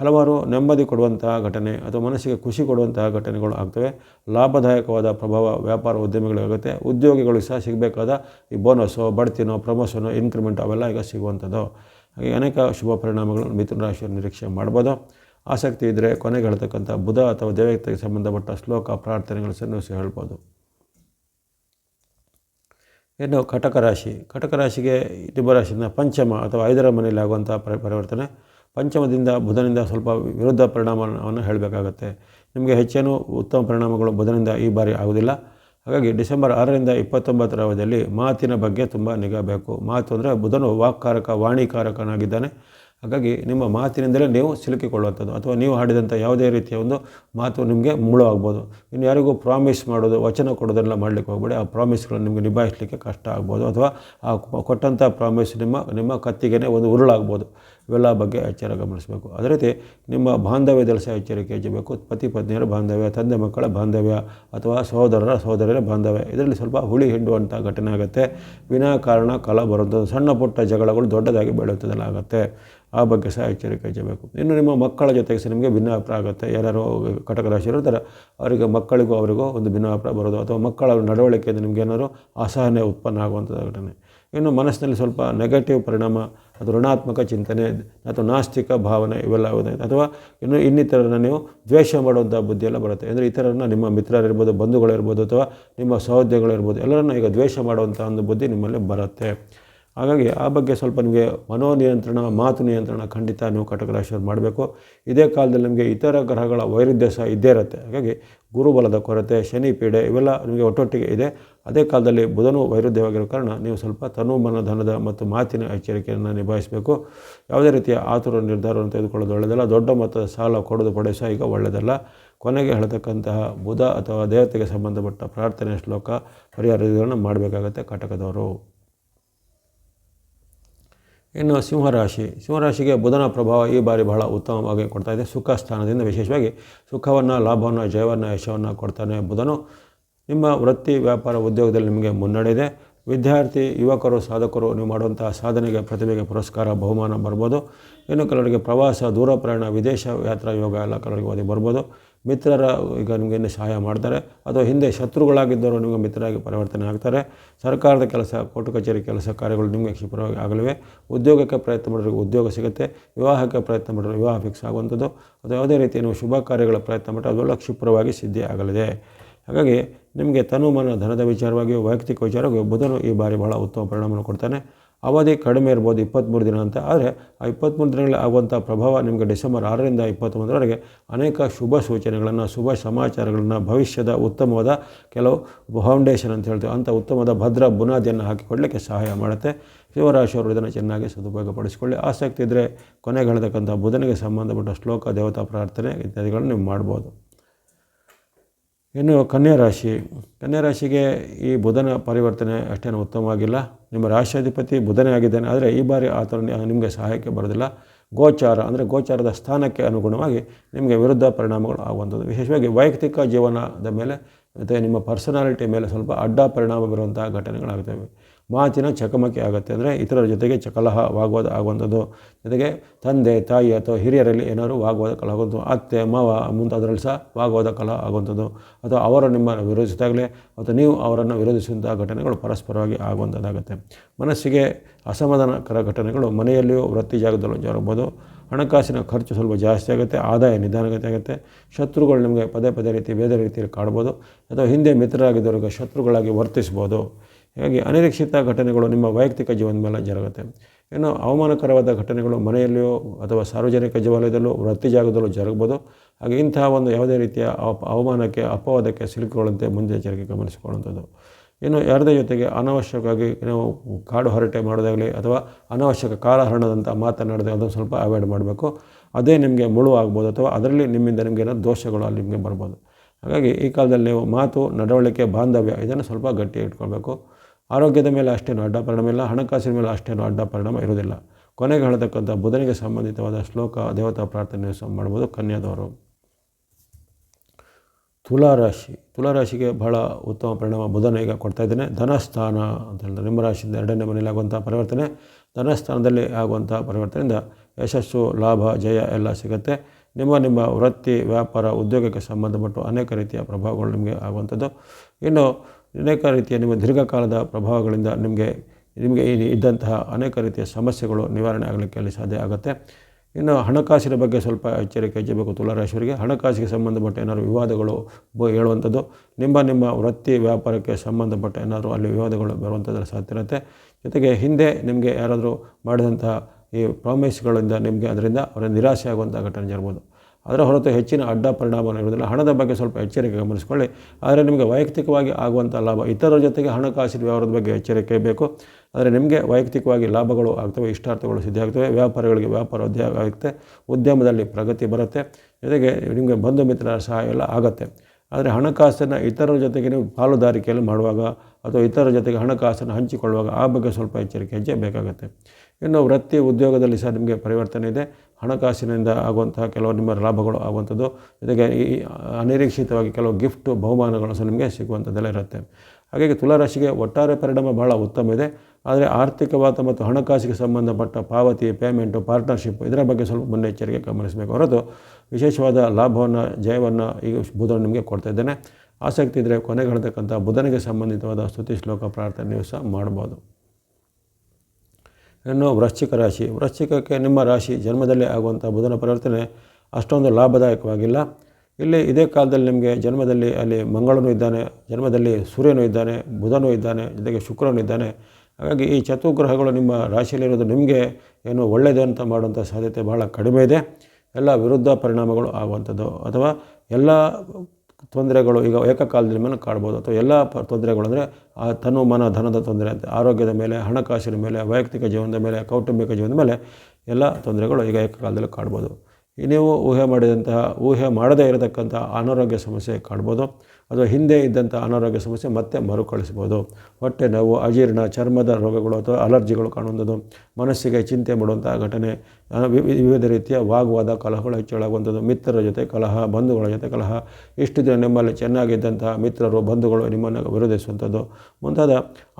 A: ಹಲವಾರು ನೆಮ್ಮದಿ ಕೊಡುವಂತಹ ಘಟನೆ ಅಥವಾ ಮನಸ್ಸಿಗೆ ಖುಷಿ ಕೊಡುವಂತಹ ಘಟನೆಗಳು ಆಗ್ತವೆ. ಲಾಭದಾಯಕವಾದ ಪ್ರಭಾವ ವ್ಯಾಪಾರ ಉದ್ಯಮಿಗಳಿಗಾಗುತ್ತೆ ಉದ್ಯೋಗಿಗಳು ಸಹ ಸಿಗಬೇಕಾದ ಈ ಬೋನಸ್ಸು ಬಡ್ತಿನೋ ಪ್ರಮೋಷನು ಇನ್ಕ್ರಿಮೆಂಟ್ ಅವೆಲ್ಲ ಈಗ ಸಿಗುವಂಥದ್ದು. ಹಾಗೆ ಅನೇಕ ಶುಭ ಪರಿಣಾಮಗಳು ಮಿಥುನ ರಾಶಿಯನ್ನು ನಿರೀಕ್ಷೆ ಮಾಡ್ಬೋದು. ಆಸಕ್ತಿ ಇದ್ದರೆ ಕೊನೆಗೆ ಹೇಳ್ತಕ್ಕಂಥ ಬುಧ ಅಥವಾ ದೇವತೆಗೆ ಸಂಬಂಧಪಟ್ಟ ಶ್ಲೋಕ, ಪ್ರಾರ್ಥನೆಗಳು ಸಹ ಹೇಳ್ಬೋದು. ಇನ್ನು ಕಟಕ ರಾಶಿ. ಕಟಕ ರಾಶಿಗೆ ನಿಮ್ಮ ರಾಶಿಯಿಂದ ಪಂಚಮ ಅಥವಾ ಐದರ ಮನೆಯಲ್ಲಿ ಆಗುವಂಥ ಪರಿವರ್ತನೆ. ಪಂಚಮದಿಂದ ಬುಧನಿಂದ ಸ್ವಲ್ಪ ವಿರುದ್ಧ ಪರಿಣಾಮವನ್ನು ಹೇಳಬೇಕಾಗತ್ತೆ. ನಿಮಗೆ ಹೆಚ್ಚೇನು ಉತ್ತಮ ಪರಿಣಾಮಗಳು ಬುಧನಿಂದ ಈ ಬಾರಿ ಆಗೋದಿಲ್ಲ ಹಾಗಾಗಿ ಡಿಸೆಂಬರ್ ಆರರಿಂದ ಇಪ್ಪತ್ತೊಂಬತ್ತರ ಅವಧಿಯಲ್ಲಿ ಮಾತಿನ ಬಗ್ಗೆ ತುಂಬ ನಿಗಾ ಬೇಕು ಮಾತು ಅಂದರೆ ಬುಧನು ವಾಕ್ಕಾರಕ, ವಾಣಿಕಾರಕನಾಗಿದ್ದಾನೆ. ಹಾಗಾಗಿ ನಿಮ್ಮ ಮಾತಿನಿಂದಲೇ ನೀವು ಸಿಲುಕಿಕೊಳ್ಳುವಂಥದ್ದು. ಅಥವಾ ನೀವು ಹಾಡಿದಂಥ ಯಾವುದೇ ರೀತಿಯ ಒಂದು ಮಾತು ನಿಮಗೆ ಮೂಳು ಆಗ್ಬೋದು. ಇನ್ನು ಯಾರಿಗೂ ಪ್ರಾಮಿಸ್ ಮಾಡೋದು, ವಚನ ಕೊಡೋದೆಲ್ಲ ಮಾಡಲಿಕ್ಕೆ ಹೋಗಬೇಡಿ. ಆ ಪ್ರಾಮಿಸ್ಗಳನ್ನು ನಿಮಗೆ ನಿಭಾಯಿಸಲಿಕ್ಕೆ ಕಷ್ಟ ಆಗ್ಬೋದು. ಅಥವಾ ಆ ಕೊಟ್ಟಂಥ ಪ್ರಾಮಿಸ್ ನಿಮ್ಮ ನಿಮ್ಮ ಕತ್ತಿಗೆ ಒಂದು ಉರುಳಾಗ್ಬೋದು. ಇವೆಲ್ಲ ಬಗ್ಗೆ ಎಚ್ಚರ ಗಮನಿಸಬೇಕು. ಅದೇ ರೀತಿ ನಿಮ್ಮ ಬಾಂಧವ್ಯದಲ್ಲಿ ಸಹ ಎಚ್ಚರಿಕೆ ಹೆಚ್ಚಬೇಕು. ಪತಿ, ಪತ್ನಿಯರ ಬಾಂಧವ್ಯ, ತಂದೆ ಮಕ್ಕಳ ಬಾಂಧವ್ಯ ಅಥವಾ ಸಹೋದರರ ಸಹೋದರರ ಬಾಂಧವ್ಯ. ಇದರಲ್ಲಿ ಸ್ವಲ್ಪ ಹುಳಿ ಹಿಂಡುವಂಥ ಘಟನೆ ಆಗುತ್ತೆ. ವಿನಾಕಾರಣ ಕಲ ಬರುವಂಥದ್ದು. ಸಣ್ಣ ಪುಟ್ಟ ಜಗಳಗಳು ದೊಡ್ಡದಾಗಿ ಬೆಳೆಯುತ್ತದಲ್ಲ ಆಗುತ್ತೆ ಆ ಬಗ್ಗೆ ಸಹ ಎಚ್ಚರಿಕೆ ಹೆಚ್ಚಬೇಕು. ಇನ್ನು ನಿಮ್ಮ ಮಕ್ಕಳ ಜೊತೆಗೆ ಸಹ ನಿಮಗೆ ಭಿನ್ನಾಭಿಪ್ರಾಯ ಆಗುತ್ತೆ. ಯಾರ್ಯಾರು ಕಟಕ ರಾಶಿ ಇರ್ತಾರೆ. ಅವರಿಗೆ ಮಕ್ಕಳಿಗೂ ಅವರಿಗೂ ಒಂದು ಭಿನ್ನಾಭಿಪ್ರಾಯ ಬರೋದು ಅಥವಾ ಮಕ್ಕಳ ನಡವಳಿಕೆಯಿಂದ ನಿಮಗೇನಾದ್ರು ಅಸಹನೆ ಉತ್ಪನ್ನ ಆಗುವಂಥ ಘಟನೆ. ಇನ್ನು ಮನಸ್ಸಿನಲ್ಲಿ ಸ್ವಲ್ಪ ನೆಗೆಟಿವ್ ಪರಿಣಾಮ ಅದು ಋಣಾತ್ಮಕ ಚಿಂತನೆ, ಅಥವಾ ನಾಸ್ತಿಕ ಭಾವನೆ ಇವೆಲ್ಲ ಅಥವಾ ಇನ್ನು ಇನ್ನಿತರನ್ನು ನೀವು ದ್ವೇಷ ಮಾಡುವಂಥ ಬುದ್ಧಿಯೆಲ್ಲ ಬರುತ್ತೆ. ಅಂದರೆ ಇತರರನ್ನು ನಿಮ್ಮ ಮಿತ್ರರಿರ್ಬೋದು, ಬಂಧುಗಳಿರ್ಬೋದು, ಅಥವಾ ನಿಮ್ಮ ಸಹೋದ್ಯೋಗಿಗಳಿರ್ಬೋದು, ಎಲ್ಲರನ್ನು ಈಗ ದ್ವೇಷ ಮಾಡುವಂಥ ಒಂದು ಬುದ್ಧಿ ನಿಮ್ಮಲ್ಲಿ ಬರುತ್ತೆ. ಹಾಗಾಗಿ ಆ ಬಗ್ಗೆ ಸ್ವಲ್ಪ ನಿಮಗೆ ಮನೋ ನಿಯಂತ್ರಣ ಮಾತು ನಿಯಂತ್ರಣ ಖಂಡಿತ ನೀವು ಕಟಕ ರಾಶಿಯವ್ರು ಮಾಡಬೇಕು. ಇದೇ ಕಾಲದಲ್ಲಿ ನಿಮಗೆ ಇತರ ಗ್ರಹಗಳ ವೈರುಧ್ಯ ಸಹ ಇದ್ದೇ ಇರುತ್ತೆ. ಹಾಗಾಗಿ ಗುರುಬಲದ ಕೊರತೆ, ಶನಿ ಪೀಡೆ ಇವೆಲ್ಲ ನಿಮಗೆ ಒಟ್ಟೊಟ್ಟಿಗೆ ಇದೆ. ಅದೇ ಕಾಲದಲ್ಲಿ ಬುಧನು ವೈರುಧ್ಯವಾಗಿರೋ ಕಾರಣ ನೀವು ಸ್ವಲ್ಪ ತನು ಮನಧನದ ಮತ್ತು ಮಾತಿನ ಎಚ್ಚರಿಕೆಯನ್ನು ನಿಭಾಯಿಸಬೇಕು. ಯಾವುದೇ ರೀತಿಯ ಆತುರ ನಿರ್ಧಾರವನ್ನು ತೆಗೆದುಕೊಳ್ಳೋದು ಒಳ್ಳೆಯದಲ್ಲ ದೊಡ್ಡ ಮೊತ್ತದ ಸಾಲ ಕೊಡೋದು ಪಡೆ ಸಹ ಈಗ ಒಳ್ಳೆಯದಲ್ಲ ಕೊನೆಗೆ ಹೇಳ್ತಕ್ಕಂತಹ ಬುಧ ಅಥವಾ ದೇವತೆಗೆ ಸಂಬಂಧಪಟ್ಟ ಪ್ರಾರ್ಥನೆ ಶ್ಲೋಕ ಪರಿಹಾರಗಳನ್ನು ಮಾಡಬೇಕಾಗತ್ತೆ ಕಟಕದವರು. ಇನ್ನು ಸಿಂಹರಾಶಿ. ಸಿಂಹರಾಶಿಗೆ ಬುಧನ ಪ್ರಭಾವ ಈ ಬಾರಿ ಬಹಳ ಉತ್ತಮವಾಗಿ ಕೊಡ್ತಾ ಇದೆ. ಸುಖ ಸ್ಥಾನದಿಂದ ವಿಶೇಷವಾಗಿ ಸುಖವನ್ನು, ಲಾಭವನ್ನು, ಜಯವನ್ನು, ಯಶವನ್ನು ಕೊಡ್ತಾನೆ ಬುಧನು. ನಿಮ್ಮ ವೃತ್ತಿ, ವ್ಯಾಪಾರ ಉದ್ಯೋಗದಲ್ಲಿ ನಿಮಗೆ ಮುನ್ನಡೆ ಇದೆ. ವಿದ್ಯಾರ್ಥಿ, ಯುವಕರು, ಸಾಧಕರು ನೀವು ಮಾಡುವಂತಹ ಸಾಧನೆಗೆ, ಪ್ರತಿಭೆಗೆ ಪುರಸ್ಕಾರ, ಬಹುಮಾನ ಬರ್ಬೋದು. ಇನ್ನು ಕೆಲವರಿಗೆ ಪ್ರವಾಸ ದೂರ ಪ್ರಯಾಣ ವಿದೇಶ ಯಾತ್ರಾ ಯೋಗ ಎಲ್ಲ ಕೆಲವರಿಗೆ ಓದಿ ಬರ್ಬೋದು. ಮಿತ್ರರ ಈಗ ನಿಮಗೇನು ಸಹಾಯ ಮಾಡ್ತಾರೆ. ಅಥವಾ ಹಿಂದೆ ಶತ್ರುಗಳಾಗಿದ್ದವರು ನಿಮಗೆ ಮಿತ್ರರಾಗಿ ಪರಿವರ್ತನೆ ಆಗ್ತಾರೆ. ಸರ್ಕಾರದ ಕೆಲಸ, ಕೋರ್ಟು ಕಚೇರಿ ಕೆಲಸ ಕಾರ್ಯಗಳು ನಿಮಗೆ ಕ್ಷಿಪ್ರವಾಗಿ ಆಗಲಿವೆ. ಉದ್ಯೋಗಕ್ಕೆ ಪ್ರಯತ್ನ ಮಾಡಿದ್ರೆ ಉದ್ಯೋಗ ಸಿಗುತ್ತೆ. ವಿವಾಹಕ್ಕೆ ಪ್ರಯತ್ನ ಮಾಡಿದ್ರೆ ವಿವಾಹ ಫಿಕ್ಸ್ ಆಗುವಂಥದ್ದು. ಅಥವಾ ಯಾವುದೇ ರೀತಿ ನೀವು ಶುಭ ಕಾರ್ಯಗಳ ಪ್ರಯತ್ನ ಮಾಡಿದ್ರೆ ಅದೆಲ್ಲ ಕ್ಷಿಪ್ರವಾಗಿ ಸಿದ್ಧಿ ಆಗಲಿದೆ. ಹಾಗಾಗಿ ನಿಮಗೆ ತನು ಮನ ಧನದ ವಿಚಾರವಾಗಿಯೂ, ವೈಯಕ್ತಿಕ ವಿಚಾರವಾಗಿಯೂ ಬುಧನು ಈ ಬಾರಿ ಬಹಳ ಉತ್ತಮ ಪರಿಣಾಮವನ್ನು ಕೊಡ್ತಾನೆ. ಅವಧಿ ಕಡಿಮೆ ಇರ್ಬೋದು ಇಪ್ಪತ್ತ್ಮೂರು ದಿನ ಅಂತ. ಆದರೆ ಆ ಇಪ್ಪತ್ತ್ಮೂರು ದಿನಗಳಲ್ಲಿ ಆಗುವಂಥ ಪ್ರಭಾವ ನಿಮಗೆ ಡಿಸೆಂಬರ್ ಆರರಿಂದ ಇಪ್ಪತ್ತೊಂದರವರೆಗೆ ಅನೇಕ ಶುಭ ಸೂಚನೆಗಳನ್ನು, ಶುಭ ಸಮಾಚಾರಗಳನ್ನು, ಭವಿಷ್ಯದ ಉತ್ತಮವಾದ ಕೆಲವು ಫೌಂಡೇಶನ್ ಅಂತ ಹೇಳ್ತೀವಿ, ಅಂಥ ಉತ್ತಮವಾದ ಭದ್ರ ಬುನಾದಿಯನ್ನು ಹಾಕಿಕೊಡಲಿಕ್ಕೆ ಸಹಾಯ ಮಾಡುತ್ತೆ. ಶಿವರಾಶಿಯವರು ಇದನ್ನು ಚೆನ್ನಾಗಿ ಸದುಪಯೋಗಪಡಿಸಿಕೊಳ್ಳಿ. ಆಸಕ್ತಿ ಇದ್ದರೆ ಕೊನೆಗೆ ಹೇಳ್ತಕ್ಕಂಥ ಬುಧನಿಗೆ ಸಂಬಂಧಪಟ್ಟ ಶ್ಲೋಕ, ದೇವತಾ ಪ್ರಾರ್ಥನೆ ಇತ್ಯಾದಿಗಳನ್ನು ನೀವು ಮಾಡ್ಬೋದು. ಇನ್ನು ಕನ್ಯಾ ರಾಶಿ. ಕನ್ಯಾ ರಾಶಿಗೆ ಈ ಬುಧನ ಪರಿವರ್ತನೆ ಅಷ್ಟೇನು ಉತ್ತಮವಾಗಿಲ್ಲ. ನಿಮ್ಮ ರಾಷ್ಟ್ರಾಧಿಪತಿ ಬುಧನೇ ಆಗಿದ್ದಾನೆ, ಆದರೆ ಈ ಬಾರಿ ಆತನ ನಿಮಗೆ ಸಹಾಯಕ್ಕೆ ಬರೋದಿಲ್ಲ. ಗೋಚಾರ ಅಂದರೆ ಗೋಚಾರದ ಸ್ಥಾನಕ್ಕೆ ಅನುಗುಣವಾಗಿ ನಿಮಗೆ ವಿರುದ್ಧ ಪರಿಣಾಮಗಳು ಆಗುವಂಥದ್ದು. ವಿಶೇಷವಾಗಿ ವೈಯಕ್ತಿಕ ಜೀವನದ ಮೇಲೆ ಮತ್ತು ನಿಮ್ಮ ಪರ್ಸನಾಲಿಟಿ ಮೇಲೆ ಸ್ವಲ್ಪ ಅಡ್ಡ ಪರಿಣಾಮ ಬೀರುವಂತಹ ಘಟನೆಗಳಾಗ್ತವೆ. ಮಾತಿನ ಚಕಮಕಿ ಆಗುತ್ತೆ ಅಂದರೆ ಇತರರ ಜೊತೆಗೆ ಚಕಲಹ ವಾಗ್ವಾದ ಆಗುವಂಥದ್ದು. ಜೊತೆಗೆ ತಂದೆ, ತಾಯಿ ಅಥವಾ ಹಿರಿಯರಲ್ಲಿ ಏನಾದರೂ ವಾಗ್ವಾದ ಕಲ ಆಗುವಂಥದ್ದು, ಅತ್ತೆ, ಮಾವ ಮುಂತಾದರಲ್ಲಿ ಸಹ ವಾಗ್ವಾದ ಕಲ ಆಗುವಂಥದ್ದು. ಅಥವಾ ಅವರು ನಿಮ್ಮನ್ನು ವಿರೋಧಿಸಿದಾಗಲೇ ಅಥವಾ ನೀವು ಅವರನ್ನು ವಿರೋಧಿಸುವಂಥ ಘಟನೆಗಳು ಪರಸ್ಪರವಾಗಿ ಆಗುವಂಥದ್ದಾಗುತ್ತೆ. ಮನಸ್ಸಿಗೆ ಅಸಮಾಧಾನಕರ ಘಟನೆಗಳು ಮನೆಯಲ್ಲಿಯೂ ವೃತ್ತಿ ಜಾಗದಲ್ಲೂ ಜರುಗಬಹುದು ಹಣಕಾಸಿನ ಖರ್ಚು ಸ್ವಲ್ಪ ಜಾಸ್ತಿ ಆಗುತ್ತೆ, ಆದಾಯ ನಿಧಾನಗತಿ ಆಗುತ್ತೆ. ಶತ್ರುಗಳು ನಿಮಗೆ ಪದೇ ಪದೇ ರೀತಿ ಬೇರೆ ರೀತಿಯಲ್ಲಿ ಕಾಣ್ಬೋದು ಅಥವಾ ಹಿಂದೆ ಮಿತ್ರರಾಗಿದ್ದವರಿಗೆ ಶತ್ರುಗಳಾಗಿ ವರ್ತಿಸ್ಬೋದು. ಹೀಗಾಗಿ ಅನಿರೀಕ್ಷಿತ ಘಟನೆಗಳು ನಿಮ್ಮ ವೈಯಕ್ತಿಕ ಜೀವನದ ಮೇಲೆ ಜರುಗುತ್ತೆ. ಇನ್ನು ಅವಮಾನಕರವಾದ ಘಟನೆಗಳು ಮನೆಯಲ್ಲಿಯೋ ಅಥವಾ ಸಾರ್ವಜನಿಕ ಜೀವನದಲ್ಲೂ, ವೃತ್ತಿ ಜಾಗದಲ್ಲೂ ಜರುಗ್ಬೋದು ಹಾಗೆ ಇಂತಹ ಒಂದು ಯಾವುದೇ ರೀತಿಯ ಅವಮಾನಕ್ಕೆ, ಅಪವಾದಕ್ಕೆ ಸಿಲುಕಿಕೊಳ್ಳುವಂತೆ ಮುನ್ನೆಚ್ಚರಿಕೆ ಗಮನಿಸಿಕೊಳ್ಳುವಂಥದ್ದು. ಇನ್ನು ಯಾರದೇ ಜೊತೆಗೆ ಅನಾವಶ್ಯಕವಾಗಿ ನಾವು ಕಾಡು ಹೊರಟೆ ಮಾಡೋದಾಗಲಿ ಅಥವಾ ಅನಾವಶ್ಯಕ ಕಾಲಹರಣದಂಥ ಮಾತನಾಡದೆ ಅದನ್ನು ಸ್ವಲ್ಪ ಅವಾಯ್ಡ್ ಮಾಡಬೇಕು. ಅದೇ ನಿಮಗೆ ಮುಳು ಆಗ್ಬೋದು ಅಥವಾ ಅದರಲ್ಲಿ ನಿಮ್ಮಿಂದ ನಿಮಗೆ ಏನೋ ದೋಷಗಳು ಅಲ್ಲಿ ನಿಮಗೆ ಬರ್ಬೋದು. ಹಾಗಾಗಿ ಈ ಕಾಲದಲ್ಲಿ ನೀವು ಮಾತು, ನಡವಳಿಕೆ, ಬಾಂಧವ್ಯ ಇದನ್ನು ಸ್ವಲ್ಪ ಗಟ್ಟಿ ಇಟ್ಕೊಳ್ಬೇಕು. ಆರೋಗ್ಯದ ಮೇಲೆ ಅಷ್ಟೇನು ಅಡ್ಡ ಪರಿಣಾಮ ಇಲ್ಲ, ಹಣಕಾಸಿನ ಮೇಲೆ ಅಷ್ಟೇನು ಅಡ್ಡ ಪರಿಣಾಮ ಇರುವುದಿಲ್ಲ. ಕೊನೆಗೆ ಹೇಳ್ತಕ್ಕಂಥ ಬುಧನಿಗೆ ಸಂಬಂಧಿತವಾದ ಶ್ಲೋಕ ದೇವತಾ ಪ್ರಾರ್ಥನೆ ಸಹ ಮಾಡ್ಬೋದು ಕನ್ಯಾದವರು. ತುಲಾರಾಶಿ. ತುಲಾರಾಶಿಗೆ ಬಹಳ ಉತ್ತಮ ಪರಿಣಾಮ ಬುಧನ ಈಗ ಕೊಡ್ತಾ ಇದ್ದೇನೆ. ಧನಸ್ಥಾನ ಅಂತ ಹೇಳಿದ್ರೆ ನಿಮ್ಮ ರಾಶಿಯಿಂದ ಎರಡನೇ ಮನೆಯಲ್ಲಿ ಆಗುವಂಥ ಪರಿವರ್ತನೆ. ಧನಸ್ಥಾನದಲ್ಲಿ ಆಗುವಂಥ ಪರಿವರ್ತನೆಯಿಂದ ಯಶಸ್ಸು, ಲಾಭ, ಜಯ ಎಲ್ಲ ಸಿಗುತ್ತೆ. ನಿಮ್ಮ ನಿಮ್ಮ ವೃತ್ತಿ, ವ್ಯಾಪಾರ, ಉದ್ಯೋಗಕ್ಕೆ ಸಂಬಂಧಪಟ್ಟು ಅನೇಕ ರೀತಿಯ ಪ್ರಭಾವಗಳು ನಿಮಗೆ ಆಗುವಂಥದ್ದು. ಇನ್ನು ಅನೇಕ ರೀತಿಯ ನಿಮ್ಮ ದೀರ್ಘಕಾಲದ ಪ್ರಭಾವಗಳಿಂದ ನಿಮಗೆ ನಿಮಗೆ ಇದ್ದಂತಹ ಅನೇಕ ರೀತಿಯ ಸಮಸ್ಯೆಗಳು ನಿವಾರಣೆ ಆಗಲಿಕ್ಕೆ ಅಲ್ಲಿ ಸಾಧ್ಯ ಆಗುತ್ತೆ. ಇನ್ನು ಹಣಕಾಸಿನ ಬಗ್ಗೆ ಸ್ವಲ್ಪ ಎಚ್ಚರಿಕೆ ಹೆಚ್ಚಬೇಕು ತುಲಾರಾಶಿಯವರಿಗೆ. ಹಣಕಾಸಿಗೆ ಸಂಬಂಧಪಟ್ಟ ಏನಾದರೂ ವಿವಾದಗಳು ಹೇಳುವಂಥದ್ದು, ನಿಮ್ಮ ನಿಮ್ಮ ವೃತ್ತಿ ವ್ಯಾಪಾರಕ್ಕೆ ಸಂಬಂಧಪಟ್ಟ ಏನಾದರೂ ಅಲ್ಲಿ ವಿವಾದಗಳು ಬರುವಂಥದ್ರ ಸಾಧ್ಯ ಇರುತ್ತೆ. ಜೊತೆಗೆ ಹಿಂದೆ ನಿಮಗೆ ಯಾರಾದರೂ ಮಾಡಿದಂತಹ ಈ ಪ್ರಾಮಿಸ್ಗಳಿಂದ ನಿಮಗೆ ಅದರಿಂದ ಅವರ ನಿರಾಸೆ ಆಗುವಂಥ ಘಟನೆ ಜರ್ಬೋದು ಅದರ ಹೊರತು ಹೆಚ್ಚಿನ ಅಡ್ಡ ಪರಿಣಾಮ ಇರುವುದಿಲ್ಲ ಹಣದ ಬಗ್ಗೆ ಸ್ವಲ್ಪ ಎಚ್ಚರಿಕೆ ಗಮನಿಸಿಕೊಳ್ಳಿ. ಆದರೆ ನಿಮಗೆ ವೈಯಕ್ತಿಕವಾಗಿ ಆಗುವಂಥ ಲಾಭ, ಇತರರ ಜೊತೆಗೆ ಹಣಕಾಸಿನ ವ್ಯವಹಾರದ ಬಗ್ಗೆ ಎಚ್ಚರಿಕೆ ಬೇಕು. ಆದರೆ ನಿಮಗೆ ವೈಯಕ್ತಿಕವಾಗಿ ಲಾಭಗಳು ಆಗ್ತವೆ, ಇಷ್ಟಾರ್ಥಗಳು ಸಿದ್ಧ ಆಗ್ತವೆ ವ್ಯಾಪಾರಗಳಿಗೆ ವ್ಯಾಪಾರ ಉದ್ಯೋಗ ಆಗುತ್ತೆ ಉದ್ಯಮದಲ್ಲಿ ಪ್ರಗತಿ ಬರುತ್ತೆ, ಜೊತೆಗೆ ನಿಮಗೆ ಬಂಧು ಮಿತ್ರರ ಸಹಾಯ ಎಲ್ಲ ಆಗುತ್ತೆ. ಆದರೆ ಹಣಕಾಸನ್ನು ಇತರರ ಜೊತೆಗೆ ನೀವು ಪಾಲುದಾರಿಕೆಯಲ್ಲಿ ಮಾಡುವಾಗ ಅಥವಾ ಇತರರ ಜೊತೆಗೆ ಹಣಕಾಸನ್ನು ಹಂಚಿಕೊಳ್ಳುವಾಗ ಆ ಬಗ್ಗೆ ಸ್ವಲ್ಪ ಎಚ್ಚರಿಕೆ ಹೆಜ್ಜೆ ಬೇಕಾಗುತ್ತೆ. ಇನ್ನು ವೃತ್ತಿ ಉದ್ಯೋಗದಲ್ಲಿ ಸಹ ನಿಮಗೆ ಪರಿವರ್ತನೆ ಇದೆ. ಹಣಕಾಸಿನಿಂದ ಆಗುವಂತಹ ಕೆಲವು ನಿಮ್ಮ ಲಾಭಗಳು ಆಗುವಂಥದ್ದು. ಜೊತೆಗೆ ಈ ಅನಿರೀಕ್ಷಿತವಾಗಿ ಕೆಲವು ಗಿಫ್ಟು, ಬಹುಮಾನಗಳು ಸಹ ನಿಮಗೆ ಸಿಗುವಂಥದ್ದೆಲ್ಲ ಇರುತ್ತೆ. ಹಾಗಾಗಿ ತುಲಾರಾಶಿಗೆ ಒಟ್ಟಾರೆ ಪರಿಣಾಮ ಬಹಳ ಉತ್ತಮ ಇದೆ. ಆದರೆ ಆರ್ಥಿಕವಾದ ಮತ್ತು ಹಣಕಾಸಿಗೆ ಸಂಬಂಧಪಟ್ಟ ಪಾವತಿ ಪೇಮೆಂಟು ಪಾರ್ಟ್ನರ್ಶಿಪ್ ಇದರ ಬಗ್ಗೆ ಸ್ವಲ್ಪ ಮುನ್ನೆಚ್ಚರಿಕೆ ಗಮನಿಸಬೇಕು. ಹೊರತು ವಿಶೇಷವಾದ ಲಾಭವನ್ನು, ಜಯವನ್ನು ಈಗ ಬುಧನ ನಿಮಗೆ ಕೊಡ್ತಾ ಇದ್ದೇನೆ. ಆಸಕ್ತಿ ಇದ್ದರೆ ಕೊನೆಗಳಿರ್ತಕ್ಕಂಥ ಬುಧನಿಗೆ ಸಂಬಂಧಿತವಾದ ಸ್ತುತಿ ಶ್ಲೋಕ ಪ್ರಾರ್ಥನೆಯೂ ಸಹ ಮಾಡ್ಬೋದು. ಇನ್ನು ವೃಶ್ಚಿಕ ರಾಶಿ. ವೃಶ್ಚಿಕಕ್ಕೆ ನಿಮ್ಮ ರಾಶಿ ಜನ್ಮದಲ್ಲಿ ಆಗುವಂಥ ಬುಧನ ಪರಿವರ್ತನೆ ಅಷ್ಟೊಂದು ಲಾಭದಾಯಕವಾಗಿಲ್ಲ. ಇಲ್ಲಿ ಇದೇ ಕಾಲದಲ್ಲಿ ನಿಮಗೆ ಜನ್ಮದಲ್ಲಿ ಅಲ್ಲಿ ಮಂಗಳನೂ ಇದ್ದಾನೆ, ಜನ್ಮದಲ್ಲಿ ಸೂರ್ಯನೂ ಇದ್ದಾನೆ, ಬುಧನೂ ಇದ್ದಾನೆ, ಜೊತೆಗೆ ಶುಕ್ರನೂ ಇದ್ದಾನೆ. ಹಾಗಾಗಿ ಈ ಚತುರ್ಗ್ರಹಗಳು ನಿಮ್ಮ ರಾಶಿಯಲ್ಲಿರೋದು ನಿಮಗೆ ಏನು ಒಳ್ಳೆಯದು ಅಂತ ಮಾಡುವಂಥ ಸಾಧ್ಯತೆ ಬಹಳ ಕಡಿಮೆ ಇದೆ. ಎಲ್ಲ ವಿರುದ್ಧ ಪರಿಣಾಮಗಳು ಆಗುವಂಥದ್ದು. ಅಥವಾ ಎಲ್ಲ ತೊಂದರೆಗಳು ಈಗ ಏಕಕಾಲದಲ್ಲಿ ಮೇಲೆ ಕಾಡ್ಬೋದು ಅಥವಾ ಎಲ್ಲ ಪ ತೊಂದರೆಗಳು ಅಂದರೆ, ಆ ತನು ಮನ ಧನದ ತೊಂದರೆ ಅಂತ ಆರೋಗ್ಯದ ಮೇಲೆ, ಹಣಕಾಸಿನ ಮೇಲೆ, ವೈಯಕ್ತಿಕ ಜೀವನದ ಮೇಲೆ, ಕೌಟುಂಬಿಕ ಜೀವನದ ಮೇಲೆ ಎಲ್ಲ ತೊಂದರೆಗಳು ಈಗ ಏಕಕಾಲದಲ್ಲಿ ಕಾಡ್ಬೋದು ನೀವು ಊಹೆ ಮಾಡಿದಂತಹ, ಊಹೆ ಮಾಡದೇ ಇರತಕ್ಕಂಥ ಅನಾರೋಗ್ಯ ಸಮಸ್ಯೆ ಕಾಣ್ಬೋದು. ಅಥವಾ ಹಿಂದೆ ಇದ್ದಂಥ ಅನಾರೋಗ್ಯ ಸಮಸ್ಯೆ ಮತ್ತೆ ಮರುಕಳಿಸ್ಬೋದು ಹೊಟ್ಟೆ ನೋವು, ಅಜೀರ್ಣ, ಚರ್ಮದ ರೋಗಗಳು ಅಥವಾ ಅಲರ್ಜಿಗಳು ಕಾಣುವಂಥದ್ದು, ಮನಸ್ಸಿಗೆ ಚಿಂತೆ ಮಾಡುವಂಥ ಘಟನೆ ವಿವಿಧ ರೀತಿಯ ವಾಗ್ವಾದ ಕಲಹಗಳು ಹೆಚ್ಚಳಾಗುವಂಥದ್ದು ಮಿತ್ರರ ಜೊತೆ ಕಲಹ, ಬಂಧುಗಳ ಜೊತೆ ಕಲಹ, ಇಷ್ಟು ದಿನ ನಿಮ್ಮಲ್ಲಿ ಚೆನ್ನಾಗಿದ್ದಂತಹ ಮಿತ್ರರು, ಬಂಧುಗಳು ನಿಮ್ಮನ್ನು ವಿರೋಧಿಸುವಂಥದ್ದು. ಮುಂತಾದ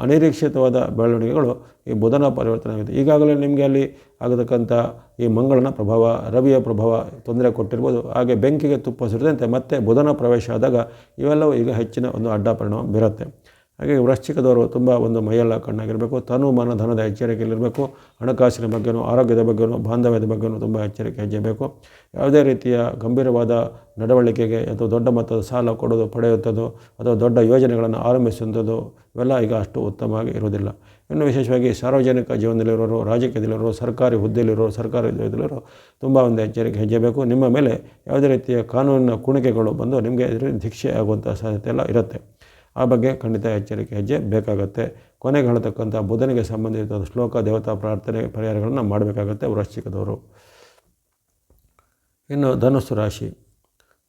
A: ಅನಿರೀಕ್ಷಿತವಾದ ಬೆಳವಣಿಗೆಗಳು ಈ ಬುಧನ ಪರಿವರ್ತನೆ ಆಗುತ್ತೆ. ಈಗಾಗಲೇ ನಿಮಗೆ ಅಲ್ಲಿ ಆಗತಕ್ಕಂಥ ಈ ಮಂಗಳನ ಪ್ರಭಾವ, ರವಿಯ ಪ್ರಭಾವ ತೊಂದರೆ ಕೊಟ್ಟಿರ್ಬೋದು. ಹಾಗೆ ಬೆಂಕಿಗೆ ತುಪ್ಪ ಸುರಿದಂತೆ ಮತ್ತೆ ಬುಧನ ಪ್ರವೇಶ ಆದಾಗ ಇವೆಲ್ಲವೂ ಈಗ ಹೆಚ್ಚಿನ ಒಂದು ಅಡ್ಡ ಪರಿಣಾಮ ಬೀರುತ್ತೆ. ಹಾಗೆ ವೃಶ್ಚಿಕದವರು ತುಂಬ ಒಂದು ಮೈಯೆಲ್ಲ ಕಣ್ಣಾಗಿರಬೇಕು. ತನು ಮನ ಧನದ ಎಚ್ಚರಿಕೆಯಲ್ಲಿರಬೇಕು. ಹಣಕಾಸಿನ ಬಗ್ಗೆನೂ, ಆರೋಗ್ಯದ ಬಗ್ಗೆನೂ, ಬಾಂಧವ್ಯದ ಬಗ್ಗೆನೂ ತುಂಬ ಎಚ್ಚರಿಕೆ ಹೆಜ್ಜೆಬೇಕು ಯಾವುದೇ ರೀತಿಯ ಗಂಭೀರವಾದ ನಡವಳಿಕೆಗೆ ಅಥವಾ ದೊಡ್ಡ ಮೊತ್ತದ ಸಾಲ ಕೊಡೋದು, ಪಡೆಯುತ್ತದೋ ಅಥವಾ ದೊಡ್ಡ ಯೋಜನೆಗಳನ್ನು ಆರಂಭಿಸುವಂಥದ್ದು ಇವೆಲ್ಲ ಈಗ ಅಷ್ಟು ಉತ್ತಮವಾಗಿ ಇರುವುದಿಲ್ಲ. ಇನ್ನು ವಿಶೇಷವಾಗಿ ಸಾರ್ವಜನಿಕ ಜೀವನದಲ್ಲಿರೋರು, ರಾಜಕೀಯದಲ್ಲಿರೋರು, ಸರ್ಕಾರಿ ಹುದ್ದೆಯಲ್ಲಿರೋರು, ಸರ್ಕಾರಿ ಉದ್ಯೋಗದಲ್ಲಿರೋರು ತುಂಬ ಒಂದು ಎಚ್ಚರಿಕೆ ಹೆಜ್ಜೆ ಬೇಕು ನಿಮ್ಮ ಮೇಲೆ ಯಾವುದೇ ರೀತಿಯ ಕಾನೂನಿನ ಕುಣಿಕೆಗಳು ಬಂದು ನಿಮಗೆ ದೀಕ್ಷೆ ಆಗುವಂಥ ಸಾಧ್ಯತೆ ಎಲ್ಲ ಇರುತ್ತೆ. ಆ ಬಗ್ಗೆ ಖಂಡಿತ ಎಚ್ಚರಿಕೆ ಹೆಜ್ಜೆ ಬೇಕಾಗುತ್ತೆ. ಕೊನೆಗೆ ಹೇಳ್ತಕ್ಕಂಥ ಬುಧನಿಗೆ ಸಂಬಂಧಿಸಿದ ಶ್ಲೋಕ ದೇವತಾ ಪ್ರಾರ್ಥನೆ ಪರಿಹಾರಗಳನ್ನು ಮಾಡಬೇಕಾಗತ್ತೆ ವೃಶ್ಚಿಕದವರು. ಇನ್ನು ಧನುಸ್ಸು ರಾಶಿ.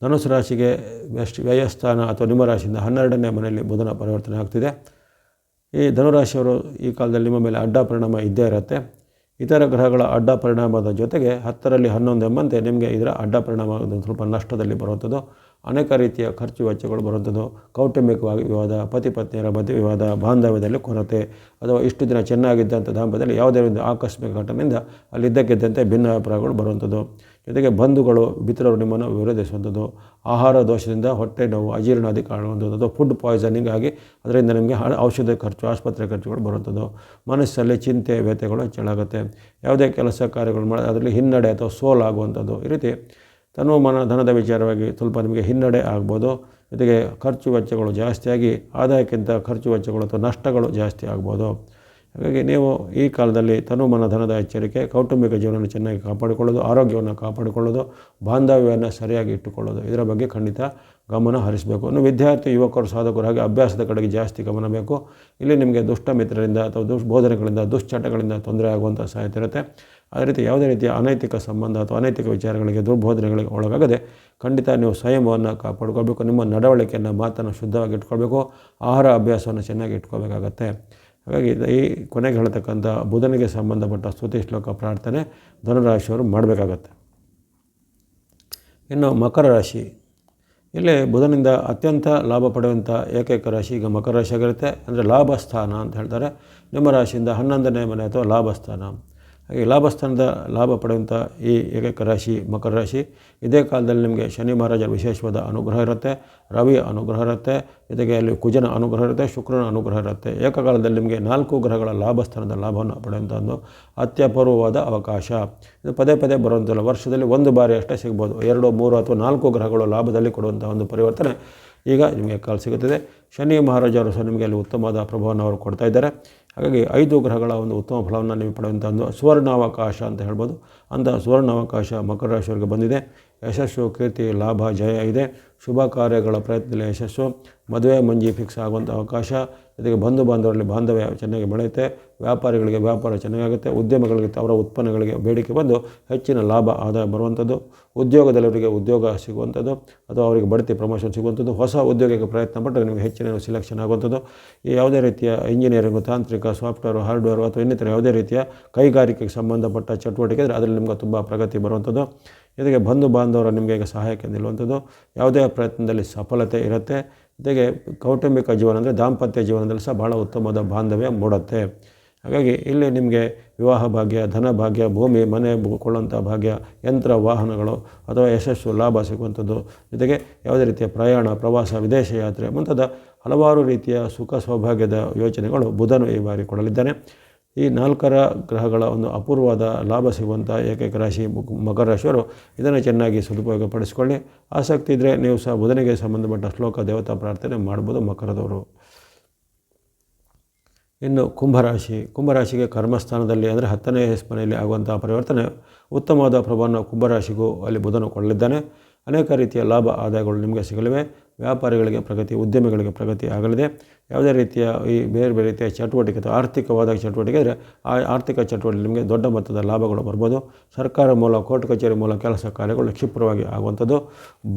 A: ಧನುಸ್ಸು ರಾಶಿಗೆ ವ್ಯಸ್ ವ್ಯಯಸ್ಥಾನ ಅಥವಾ ನಿಮ್ಮ ರಾಶಿಯಿಂದ ಹನ್ನೆರಡನೇ ಮನೆಯಲ್ಲಿ ಬುಧನ ಪರಿವರ್ತನೆ ಆಗ್ತಿದೆ. ಈ ಧನುರಾಶಿಯವರು ಈ ಕಾಲದಲ್ಲಿ ನಿಮ್ಮ ಮೇಲೆ ಅಡ್ಡ ಪರಿಣಾಮ ಇದ್ದೇ ಇರುತ್ತೆ. ಇತರ ಗ್ರಹಗಳ ಅಡ್ಡ ಪರಿಣಾಮದ ಜೊತೆಗೆ ಹತ್ತರಲ್ಲಿ ಹನ್ನೊಂದು ಎಂಬಂತೆ ನಿಮಗೆ ಇದರ ಅಡ್ಡ ಪರಿಣಾಮ ಸ್ವಲ್ಪ ನಷ್ಟದಲ್ಲಿ ಬರುವಂಥದ್ದು. ಅನೇಕ ರೀತಿಯ ಖರ್ಚು ವೆಚ್ಚಗಳು ಬರುವಂಥದ್ದು. ಕೌಟುಂಬಿಕವಾಗಿ ವಿವಾದ ಪತಿ ಪತ್ನಿಯರ ಮಧ್ಯೆ ವಿವಾದ, ಬಾಂಧವ್ಯದಲ್ಲಿ ಕೊರತೆ, ಅಥವಾ ಇಷ್ಟು ದಿನ ಚೆನ್ನಾಗಿದ್ದಂಥ ದಾಂಪತ್ಯದಲ್ಲಿ ಯಾವುದೇ ಒಂದು ಆಕಸ್ಮಿಕ ಘಟನೆಯಿಂದ ಅಲ್ಲಿ ಇದ್ದಕ್ಕಿದ್ದಂತೆ ಭಿನ್ನಾಭಿಪ್ರಾಯಗಳು ಬರುವಂಥದ್ದು. ಜೊತೆಗೆ ಬಂಧುಗಳು, ಮಿತ್ರರು ನಿಮ್ಮನ್ನು ವಿರೋಧಿಸುವಂಥದ್ದು, ಆಹಾರ ದೋಷದಿಂದ ಹೊಟ್ಟೆ ನೋವು, ಅಜೀರ್ಣಾದಿ ಕಾಣುವಂಥದ್ದು ಅಥವಾ ಫುಡ್ ಪಾಯ್ಸನಿಂಗ್ ಆಗಿ ಅದರಿಂದ ನಿಮಗೆ ಔಷಧ ಖರ್ಚು, ಆಸ್ಪತ್ರೆ ಖರ್ಚುಗಳು ಬರುವಂಥದ್ದು. ಮನಸ್ಸಲ್ಲಿ ಚಿಂತೆ, ವ್ಯಥೆಗಳು ಹೆಚ್ಚಳಾಗುತ್ತೆ. ಯಾವುದೇ ಕೆಲಸ ಕಾರ್ಯಗಳು ಮಾಡಿ ಅದರಲ್ಲಿ ಹಿನ್ನಡೆ ಅಥವಾ ಸೋಲಾಗುವಂಥದ್ದು. ಈ ರೀತಿ ತನು ಮನ ಧನದ ವಿಚಾರವಾಗಿ ಸ್ವಲ್ಪ ನಿಮಗೆ ಹಿನ್ನಡೆ ಆಗ್ಬೋದು. ಜೊತೆಗೆ ಖರ್ಚು ವೆಚ್ಚಗಳು ಜಾಸ್ತಿಯಾಗಿ, ಆದಾಯಕ್ಕಿಂತ ಖರ್ಚು ವೆಚ್ಚಗಳು ಅಥವಾ ನಷ್ಟಗಳು ಜಾಸ್ತಿ ಆಗ್ಬೋದು. ಹಾಗಾಗಿ ನೀವು ಈ ಕಾಲದಲ್ಲಿ ತನು ಮನ ಧನದ ಎಚ್ಚರಿಕೆ, ಕೌಟುಂಬಿಕ ಜೀವನವನ್ನು ಚೆನ್ನಾಗಿ ಕಾಪಾಡಿಕೊಳ್ಳೋದು, ಆರೋಗ್ಯವನ್ನು ಕಾಪಾಡಿಕೊಳ್ಳೋದು, ಬಾಂಧವ್ಯವನ್ನು ಸರಿಯಾಗಿ ಇಟ್ಟುಕೊಳ್ಳೋದು, ಇದರ ಬಗ್ಗೆ ಖಂಡಿತ ಗಮನ ಹರಿಸಬೇಕು. ಇನ್ನು ವಿದ್ಯಾರ್ಥಿ, ಯುವಕರು, ಸಾಧಕರು ಹಾಗೆ ಅಭ್ಯಾಸದ ಕಡೆಗೆ ಜಾಸ್ತಿ ಗಮನ ಬೇಕು. ಇಲ್ಲಿ ನಿಮಗೆ ದುಷ್ಟ ಮಿತ್ರರಿಂದ ಅಥವಾ ದುಷ್, ಬೋಧನೆಗಳಿಂದ, ದುಶ್ಚಟಗಳಿಂದ ತೊಂದರೆ ಆಗುವಂಥ ಸಾಧ್ಯತೆ ಇರುತ್ತೆ. ಅದೇ ರೀತಿ ಯಾವುದೇ ರೀತಿಯ ಅನೈತಿಕ ಸಂಬಂಧ ಅಥವಾ ಅನೈತಿಕ ವಿಚಾರಗಳಿಗೆ, ದುರ್ಬೋಧನೆಗಳಿಗೆ ಒಳಗಾಗದೆ ಖಂಡಿತ ನೀವು ಸಂಯಮವನ್ನು ಕಾಪಾಡ್ಕೋಬೇಕು ನಿಮ್ಮ ನಡವಳಿಕೆಯನ್ನು ಮಾತನ್ನು ಶುದ್ಧವಾಗಿ ಇಟ್ಕೊಳ್ಬೇಕು. ಆಹಾರ, ಅಭ್ಯಾಸವನ್ನು ಚೆನ್ನಾಗಿ ಇಟ್ಕೋಬೇಕಾಗತ್ತೆ ಹಾಗಾಗಿ ಈ ಕೊನೆಗೆ ಹೇಳ್ತಕ್ಕಂಥ ಬುಧನಿಗೆ ಸಂಬಂಧಪಟ್ಟ ಸ್ತುತಿ ಶ್ಲೋಕ ಪ್ರಾರ್ಥನೆ ಧನುರಾಶಿಯವರು ಮಾಡಬೇಕಾಗತ್ತೆ. ಇನ್ನು ಮಕರ ರಾಶಿ. ಇಲ್ಲಿ ಬುಧನಿಂದ ಅತ್ಯಂತ ಲಾಭ ಪಡೆಯುವಂಥ ಏಕೈಕ ರಾಶಿ ಈಗ ಮಕರ ರಾಶಿ ಆಗಿರುತ್ತೆ ಅಂದರೆ ಲಾಭ ಸ್ಥಾನ ಅಂತ ಹೇಳ್ತಾರೆ. ನಿಮ್ಮ ರಾಶಿಯಿಂದ ಹನ್ನೊಂದನೇ ಮನೆ ಅಥವಾ ಲಾಭ ಸ್ಥಾನ ಹಾಗೆ ಲಾಭಸ್ಥಾನದ ಲಾಭ ಪಡೆಯುವಂಥ ಈ ಏಕೈಕ ರಾಶಿ ಮಕರ ರಾಶಿ. ಇದೇ ಕಾಲದಲ್ಲಿ ನಿಮಗೆ ಶನಿ ಮಹಾರಾಜರ ವಿಶೇಷವಾದ ಅನುಗ್ರಹ ಇರುತ್ತೆ ರವಿಯ ಅನುಗ್ರಹ ಇರುತ್ತೆ, ಜೊತೆಗೆ ಅಲ್ಲಿ ಕುಜನ ಅನುಗ್ರಹ ಇರುತ್ತೆ, ಶುಕ್ರನ ಅನುಗ್ರಹ ಇರುತ್ತೆ. ಏಕಕಾಲದಲ್ಲಿ ನಿಮಗೆ ನಾಲ್ಕು ಗ್ರಹಗಳ ಲಾಭಸ್ಥಾನದ ಲಾಭವನ್ನು ಪಡೆಯುವಂಥ ಒಂದು ಅತ್ಯಪೂರ್ವವಾದ ಅವಕಾಶ. ಇದು ಪದೇ ಪದೇ ಬರುವಂಥಲ್ಲ ವರ್ಷದಲ್ಲಿ ಒಂದು ಬಾರಿ ಅಷ್ಟೇ ಸಿಗ್ಬೋದು. ಎರಡು, ಮೂರು ಅಥವಾ ನಾಲ್ಕು ಗ್ರಹಗಳು ಲಾಭದಲ್ಲಿ ಕೊಡುವಂಥ ಒಂದು ಪರಿವರ್ತನೆ ಈಗ ನಿಮಗೆ ಕಾಲ ಸಿಗುತ್ತದೆ. ಶನಿ ಮಹಾರಾಜರು ಸಹ ನಿಮಗೆ ಅಲ್ಲಿ ಉತ್ತಮವಾದ ಪ್ರಭಾವವನ್ನು ಅವರು ಕೊಡ್ತಾ ಇದ್ದಾರೆ. ಹಾಗಾಗಿ ಐದು ಗ್ರಹಗಳ ಒಂದು ಉತ್ತಮ ಫಲವನ್ನು ನೀವು ಪಡೆಯುವಂಥ ಒಂದು ಸುವರ್ಣಾವಕಾಶ ಅಂತ ಹೇಳ್ಬೋದು. ಅಂಥ ಸುವರ್ಣಾವಕಾಶ ಮಕರ ರಾಶಿಯವರಿಗೆ ಬಂದಿದೆ. ಯಶಸ್ಸು, ಕೀರ್ತಿ, ಲಾಭ, ಜಯ ಇದೆ. ಶುಭ ಕಾರ್ಯಗಳ ಪ್ರಯತ್ನದಲ್ಲಿ ಯಶಸ್ಸು. ಮದುವೆ ಮಂಜಿ ಫಿಕ್ಸ್ ಆಗುವಂಥ ಅವಕಾಶ. ಜೊತೆಗೆ ಬಂಧು ಬಾಂಧವರಲ್ಲಿ ಬಾಂಧವ್ಯ ಚೆನ್ನಾಗಿ ಬೆಳೆಯುತ್ತೆ. ವ್ಯಾಪಾರಿಗಳಿಗೆ ವ್ಯಾಪಾರ ಚೆನ್ನಾಗಾಗುತ್ತೆ. ಉದ್ಯಮಗಳಿಗೆ ಅವರ ಉತ್ಪನ್ನಗಳಿಗೆ ಬೇಡಿಕೆ ಬಂದು ಹೆಚ್ಚಿನ ಲಾಭ, ಆದಾಯ ಬರುವಂಥದ್ದು. ಉದ್ಯೋಗದಲ್ಲಿವರಿಗೆ ಉದ್ಯೋಗ ಸಿಗುವಂಥದ್ದು. ಅಥವಾ ಅವರಿಗೆ ಬಡ್ತಿ, ಪ್ರಮೋಷನ್ ಸಿಗುವಂಥದ್ದು. ಹೊಸ ಉದ್ಯೋಗಕ್ಕೆ ಪ್ರಯತ್ನ ಪಟ್ಟರೆ ನಿಮಗೆ ಹೆಚ್ಚಿನ ಸಿಲೆಕ್ಷನ್ ಆಗುವಂಥದ್ದು. ಈ ಯಾವುದೇ ರೀತಿಯ ಇಂಜಿನಿಯರಿಂಗು ತಾಂತ್ರಿಕ ಸಾಫ್ಟ್ವೇರು ಹಾರ್ಡ್ವೇರು ಅಥವಾ ಇನ್ನಿತರ ಯಾವುದೇ ರೀತಿಯ ಕೈಗಾರಿಕೆಗೆ ಸಂಬಂಧಪಟ್ಟ ಚಟುವಟಿಕೆ ಇದ್ದರೆ ಅದರಲ್ಲಿ ನಿಮ್ಗೆ ತುಂಬ ಪ್ರಗತಿ ಬರುವಂಥದ್ದು. ಜೊತೆಗೆ ಬಂಧು ಬಾಂಧವರು ನಿಮಗೆ ಈಗ ಸಹಾಯಕ್ಕೆ ನಿಲ್ಲುವಂಥದ್ದು ಯಾವುದೇ ಪ್ರಯತ್ನದಲ್ಲಿ ಸಫಲತೆ ಇರುತ್ತೆ. ಜೊತೆಗೆ ಕೌಟುಂಬಿಕ ಜೀವನ ಅಂದರೆ ದಾಂಪತ್ಯ ಜೀವನದಲ್ಲಿ ಸಹ ಭಾಳ ಉತ್ತಮವಾದ ಬಾಂಧವ್ಯ ಮೂಡುತ್ತೆ. ಹಾಗಾಗಿ ಇಲ್ಲಿ ನಿಮಗೆ ವಿವಾಹ ಭಾಗ್ಯ, ಧನ ಭಾಗ್ಯ, ಭೂಮಿ, ಮನೆ ಕೊಳ್ಳುವಂಥ ಭಾಗ್ಯ, ಯಂತ್ರ, ವಾಹನಗಳು ಅಥವಾ ಯಶಸ್ಸು, ಲಾಭ ಸಿಗುವಂಥದ್ದು. ಜೊತೆಗೆ ಯಾವುದೇ ರೀತಿಯ ಪ್ರಯಾಣ, ಪ್ರವಾಸ, ವಿದೇಶ ಯಾತ್ರೆ ಮುಂತಾದ ಹಲವಾರು ರೀತಿಯ ಸುಖ ಸೌಭಾಗ್ಯದ ಯೋಚನೆಗಳು ಬುಧನು ಈ ಬಾರಿ ಕೊಡಲಿದ್ದಾನೆ. ಈ ನಾಲ್ಕರ ಗ್ರಹಗಳ ಒಂದು ಅಪೂರ್ವವಾದ ಲಾಭ ಸಿಗುವಂಥ ಏಕೈಕ ರಾಶಿ ಮಕರ ರಾಶಿಯವರು ಇದನ್ನು ಚೆನ್ನಾಗಿ ಸದುಪಯೋಗಪಡಿಸಿಕೊಳ್ಳಿ. ಆಸಕ್ತಿ ಇದ್ದರೆ ನೀವು ಸಹ ಬುಧನಿಗೆ ಸಂಬಂಧಪಟ್ಟ ಶ್ಲೋಕ ದೇವತಾ ಪ್ರಾರ್ಥನೆ ಮಾಡ್ಬೋದು ಮಕರದವರು. ಇನ್ನು ಕುಂಭರಾಶಿ ಕುಂಭರಾಶಿಗೆ ಕರ್ಮಸ್ಥಾನದಲ್ಲಿ ಅಂದರೆ ಹತ್ತನೇ ಮನೆಯಲ್ಲಿ ಆಗುವಂಥ ಪರಿವರ್ತನೆ, ಉತ್ತಮವಾದ ಪ್ರಭಾವವನ್ನು ಕುಂಭರಾಶಿಗೂ ಅಲ್ಲಿ ಬುಧನು ಕೊಳ್ಳಲಿದ್ದಾನೆ ಅನೇಕ ರೀತಿಯ ಲಾಭ ಆದಾಯಗಳು ನಿಮಗೆ ಸಿಗಲಿವೆ. ವ್ಯಾಪಾರಿಗಳಿಗೆ ಪ್ರಗತಿ, ಉದ್ಯಮಿಗಳಿಗೆ ಪ್ರಗತಿ ಆಗಲಿದೆ. ಯಾವುದೇ ರೀತಿಯ ಈ ಬೇರೆ ಬೇರೆ ರೀತಿಯ ಚಟುವಟಿಕೆ ಅಥವಾ ಆರ್ಥಿಕವಾದ ಚಟುವಟಿಕೆ ಇದ್ದರೆ ಆ ಆರ್ಥಿಕ ಚಟುವಟಿಕೆ ನಿಮಗೆ ದೊಡ್ಡ ಮೊತ್ತದ ಲಾಭಗಳು ಬರ್ಬೋದು. ಸರ್ಕಾರ ಮೂಲ, ಕೋರ್ಟ್ ಕಚೇರಿ ಮೂಲ ಕೆಲಸ ಕಾರ್ಯಗಳು ಕ್ಷಿಪ್ರವಾಗಿ ಆಗುವಂಥದ್ದು.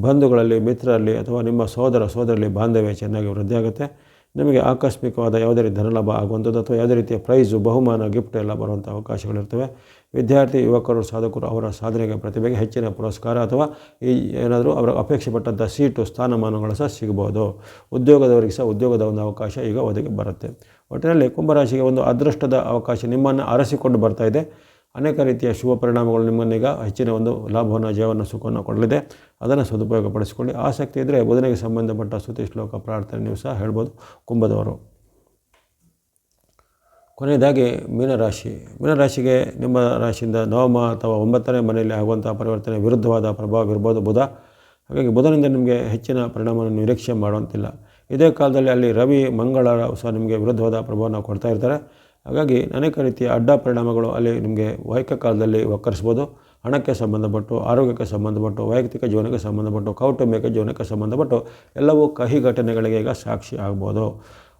A: ಬಂಧುಗಳಲ್ಲಿ, ಮಿತ್ರರಲ್ಲಿ ಅಥವಾ ನಿಮ್ಮ ಸೋದರ ಸೋದರಲ್ಲಿ ಬಾಂಧವ್ಯ ಚೆನ್ನಾಗಿ ವೃದ್ಧಿಯಾಗುತ್ತೆ ನಿಮಗೆ ಆಕಸ್ಮಿಕವಾದ ಯಾವುದೇ ರೀತಿ ಧನಲಾಭ ಆಗುವಂಥದ್ದು ಅಥವಾ ಯಾವುದೇ ರೀತಿಯ ಪ್ರೈಸು, ಬಹುಮಾನ, ಗಿಫ್ಟ್ ಎಲ್ಲ ಬರುವಂಥ ಅವಕಾಶಗಳಿರ್ತವೆ. ವಿದ್ಯಾರ್ಥಿ, ಯುವಕರು, ಸಾಧಕರು ಅವರ ಸಾಧನೆಗೆ ಪ್ರತಿಭೆಗೆ ಹೆಚ್ಚಿನ ಪುರಸ್ಕಾರ ಅಥವಾ ಈ ಏನಾದರೂ ಅವರ ಅಪೇಕ್ಷೆ ಪಟ್ಟಂಥ ಸೀಟು, ಸ್ಥಾನಮಾನಗಳು ಸಹ ಸಿಗ್ಬೋದು ಉದ್ಯೋಗದವರಿಗೆ ಸಹ ಉದ್ಯೋಗದ ಒಂದು ಅವಕಾಶ ಈಗ ಒದಗಿ ಬರುತ್ತೆ. ಒಟ್ಟಿನಲ್ಲಿ ಕುಂಭರಾಶಿಗೆ ಒಂದು ಅದೃಷ್ಟದ ಅವಕಾಶ ನಿಮ್ಮನ್ನು ಅರಸಿಕೊಂಡು ಬರ್ತಾ ಇದೆ. ಅನೇಕ ರೀತಿಯ ಶುಭ ಪರಿಣಾಮಗಳು ನಿಮ್ಮನ್ನೀಗ ಹೆಚ್ಚಿನ ಒಂದು ಲಾಭವನ್ನು ಜೀವನ ಸುಖವನ್ನು ಕೊಡಲಿದೆ. ಅದನ್ನು ಸದುಪಯೋಗಪಡಿಸಿಕೊಳ್ಳಿ. ಆಸಕ್ತಿ ಇದ್ದರೆ ಬುಧನಿಗೆ ಸಂಬಂಧಪಟ್ಟ ಸ್ತುತಿ ಶ್ಲೋಕ ಪ್ರಾರ್ಥನೆ ನೀವು ಸಹ ಹೇಳ್ಬೋದು. ಕುಂಭದವರು. ಕೊನೆಯದಾಗಿ ಮೀನರಾಶಿ. ಮೀನರಾಶಿಗೆ ನಿಮ್ಮ ರಾಶಿಯಿಂದ ನವಮ ಅಥವಾ ಒಂಬತ್ತನೇ ಮನೆಯಲ್ಲಿ ಆಗುವಂಥ ಪರಿವರ್ತನೆ ವಿರುದ್ಧವಾದ ಪ್ರಭಾವ ಇರ್ಬೋದು ಬುಧ. ಹಾಗಾಗಿ ಬುಧನಿಂದ ನಿಮಗೆ ಹೆಚ್ಚಿನ ಪರಿಣಾಮವನ್ನು ನಿರೀಕ್ಷೆ ಮಾಡುವಂತಿಲ್ಲ. ಇದೇ ಕಾಲದಲ್ಲಿ ಅಲ್ಲಿ ರವಿ, ಮಂಗಳ ಸಹ ನಿಮಗೆ ವಿರುದ್ಧವಾದ ಪ್ರಭಾವನ ಕೊಡ್ತಾ ಇರ್ತಾರೆ. ಹಾಗಾಗಿ ಅನೇಕ ರೀತಿಯ ಅಡ್ಡ ಪರಿಣಾಮಗಳು ಅಲ್ಲಿ ನಿಮಗೆ ವೈಕ ಕಾಲದಲ್ಲಿ ಒಕ್ಕರಿಸ್ಬೋದು ಹಣಕ್ಕೆ ಸಂಬಂಧಪಟ್ಟು, ಆರೋಗ್ಯಕ್ಕೆ ಸಂಬಂಧಪಟ್ಟು, ವೈಯಕ್ತಿಕ ಜೀವನಕ್ಕೆ ಸಂಬಂಧಪಟ್ಟು, ಕೌಟುಂಬಿಕ ಜೀವನಕ್ಕೆ ಸಂಬಂಧಪಟ್ಟು ಎಲ್ಲವೂ ಕಹಿ ಘಟನೆಗಳಿಗೆ ಈಗ ಸಾಕ್ಷಿ ಆಗ್ಬೋದು.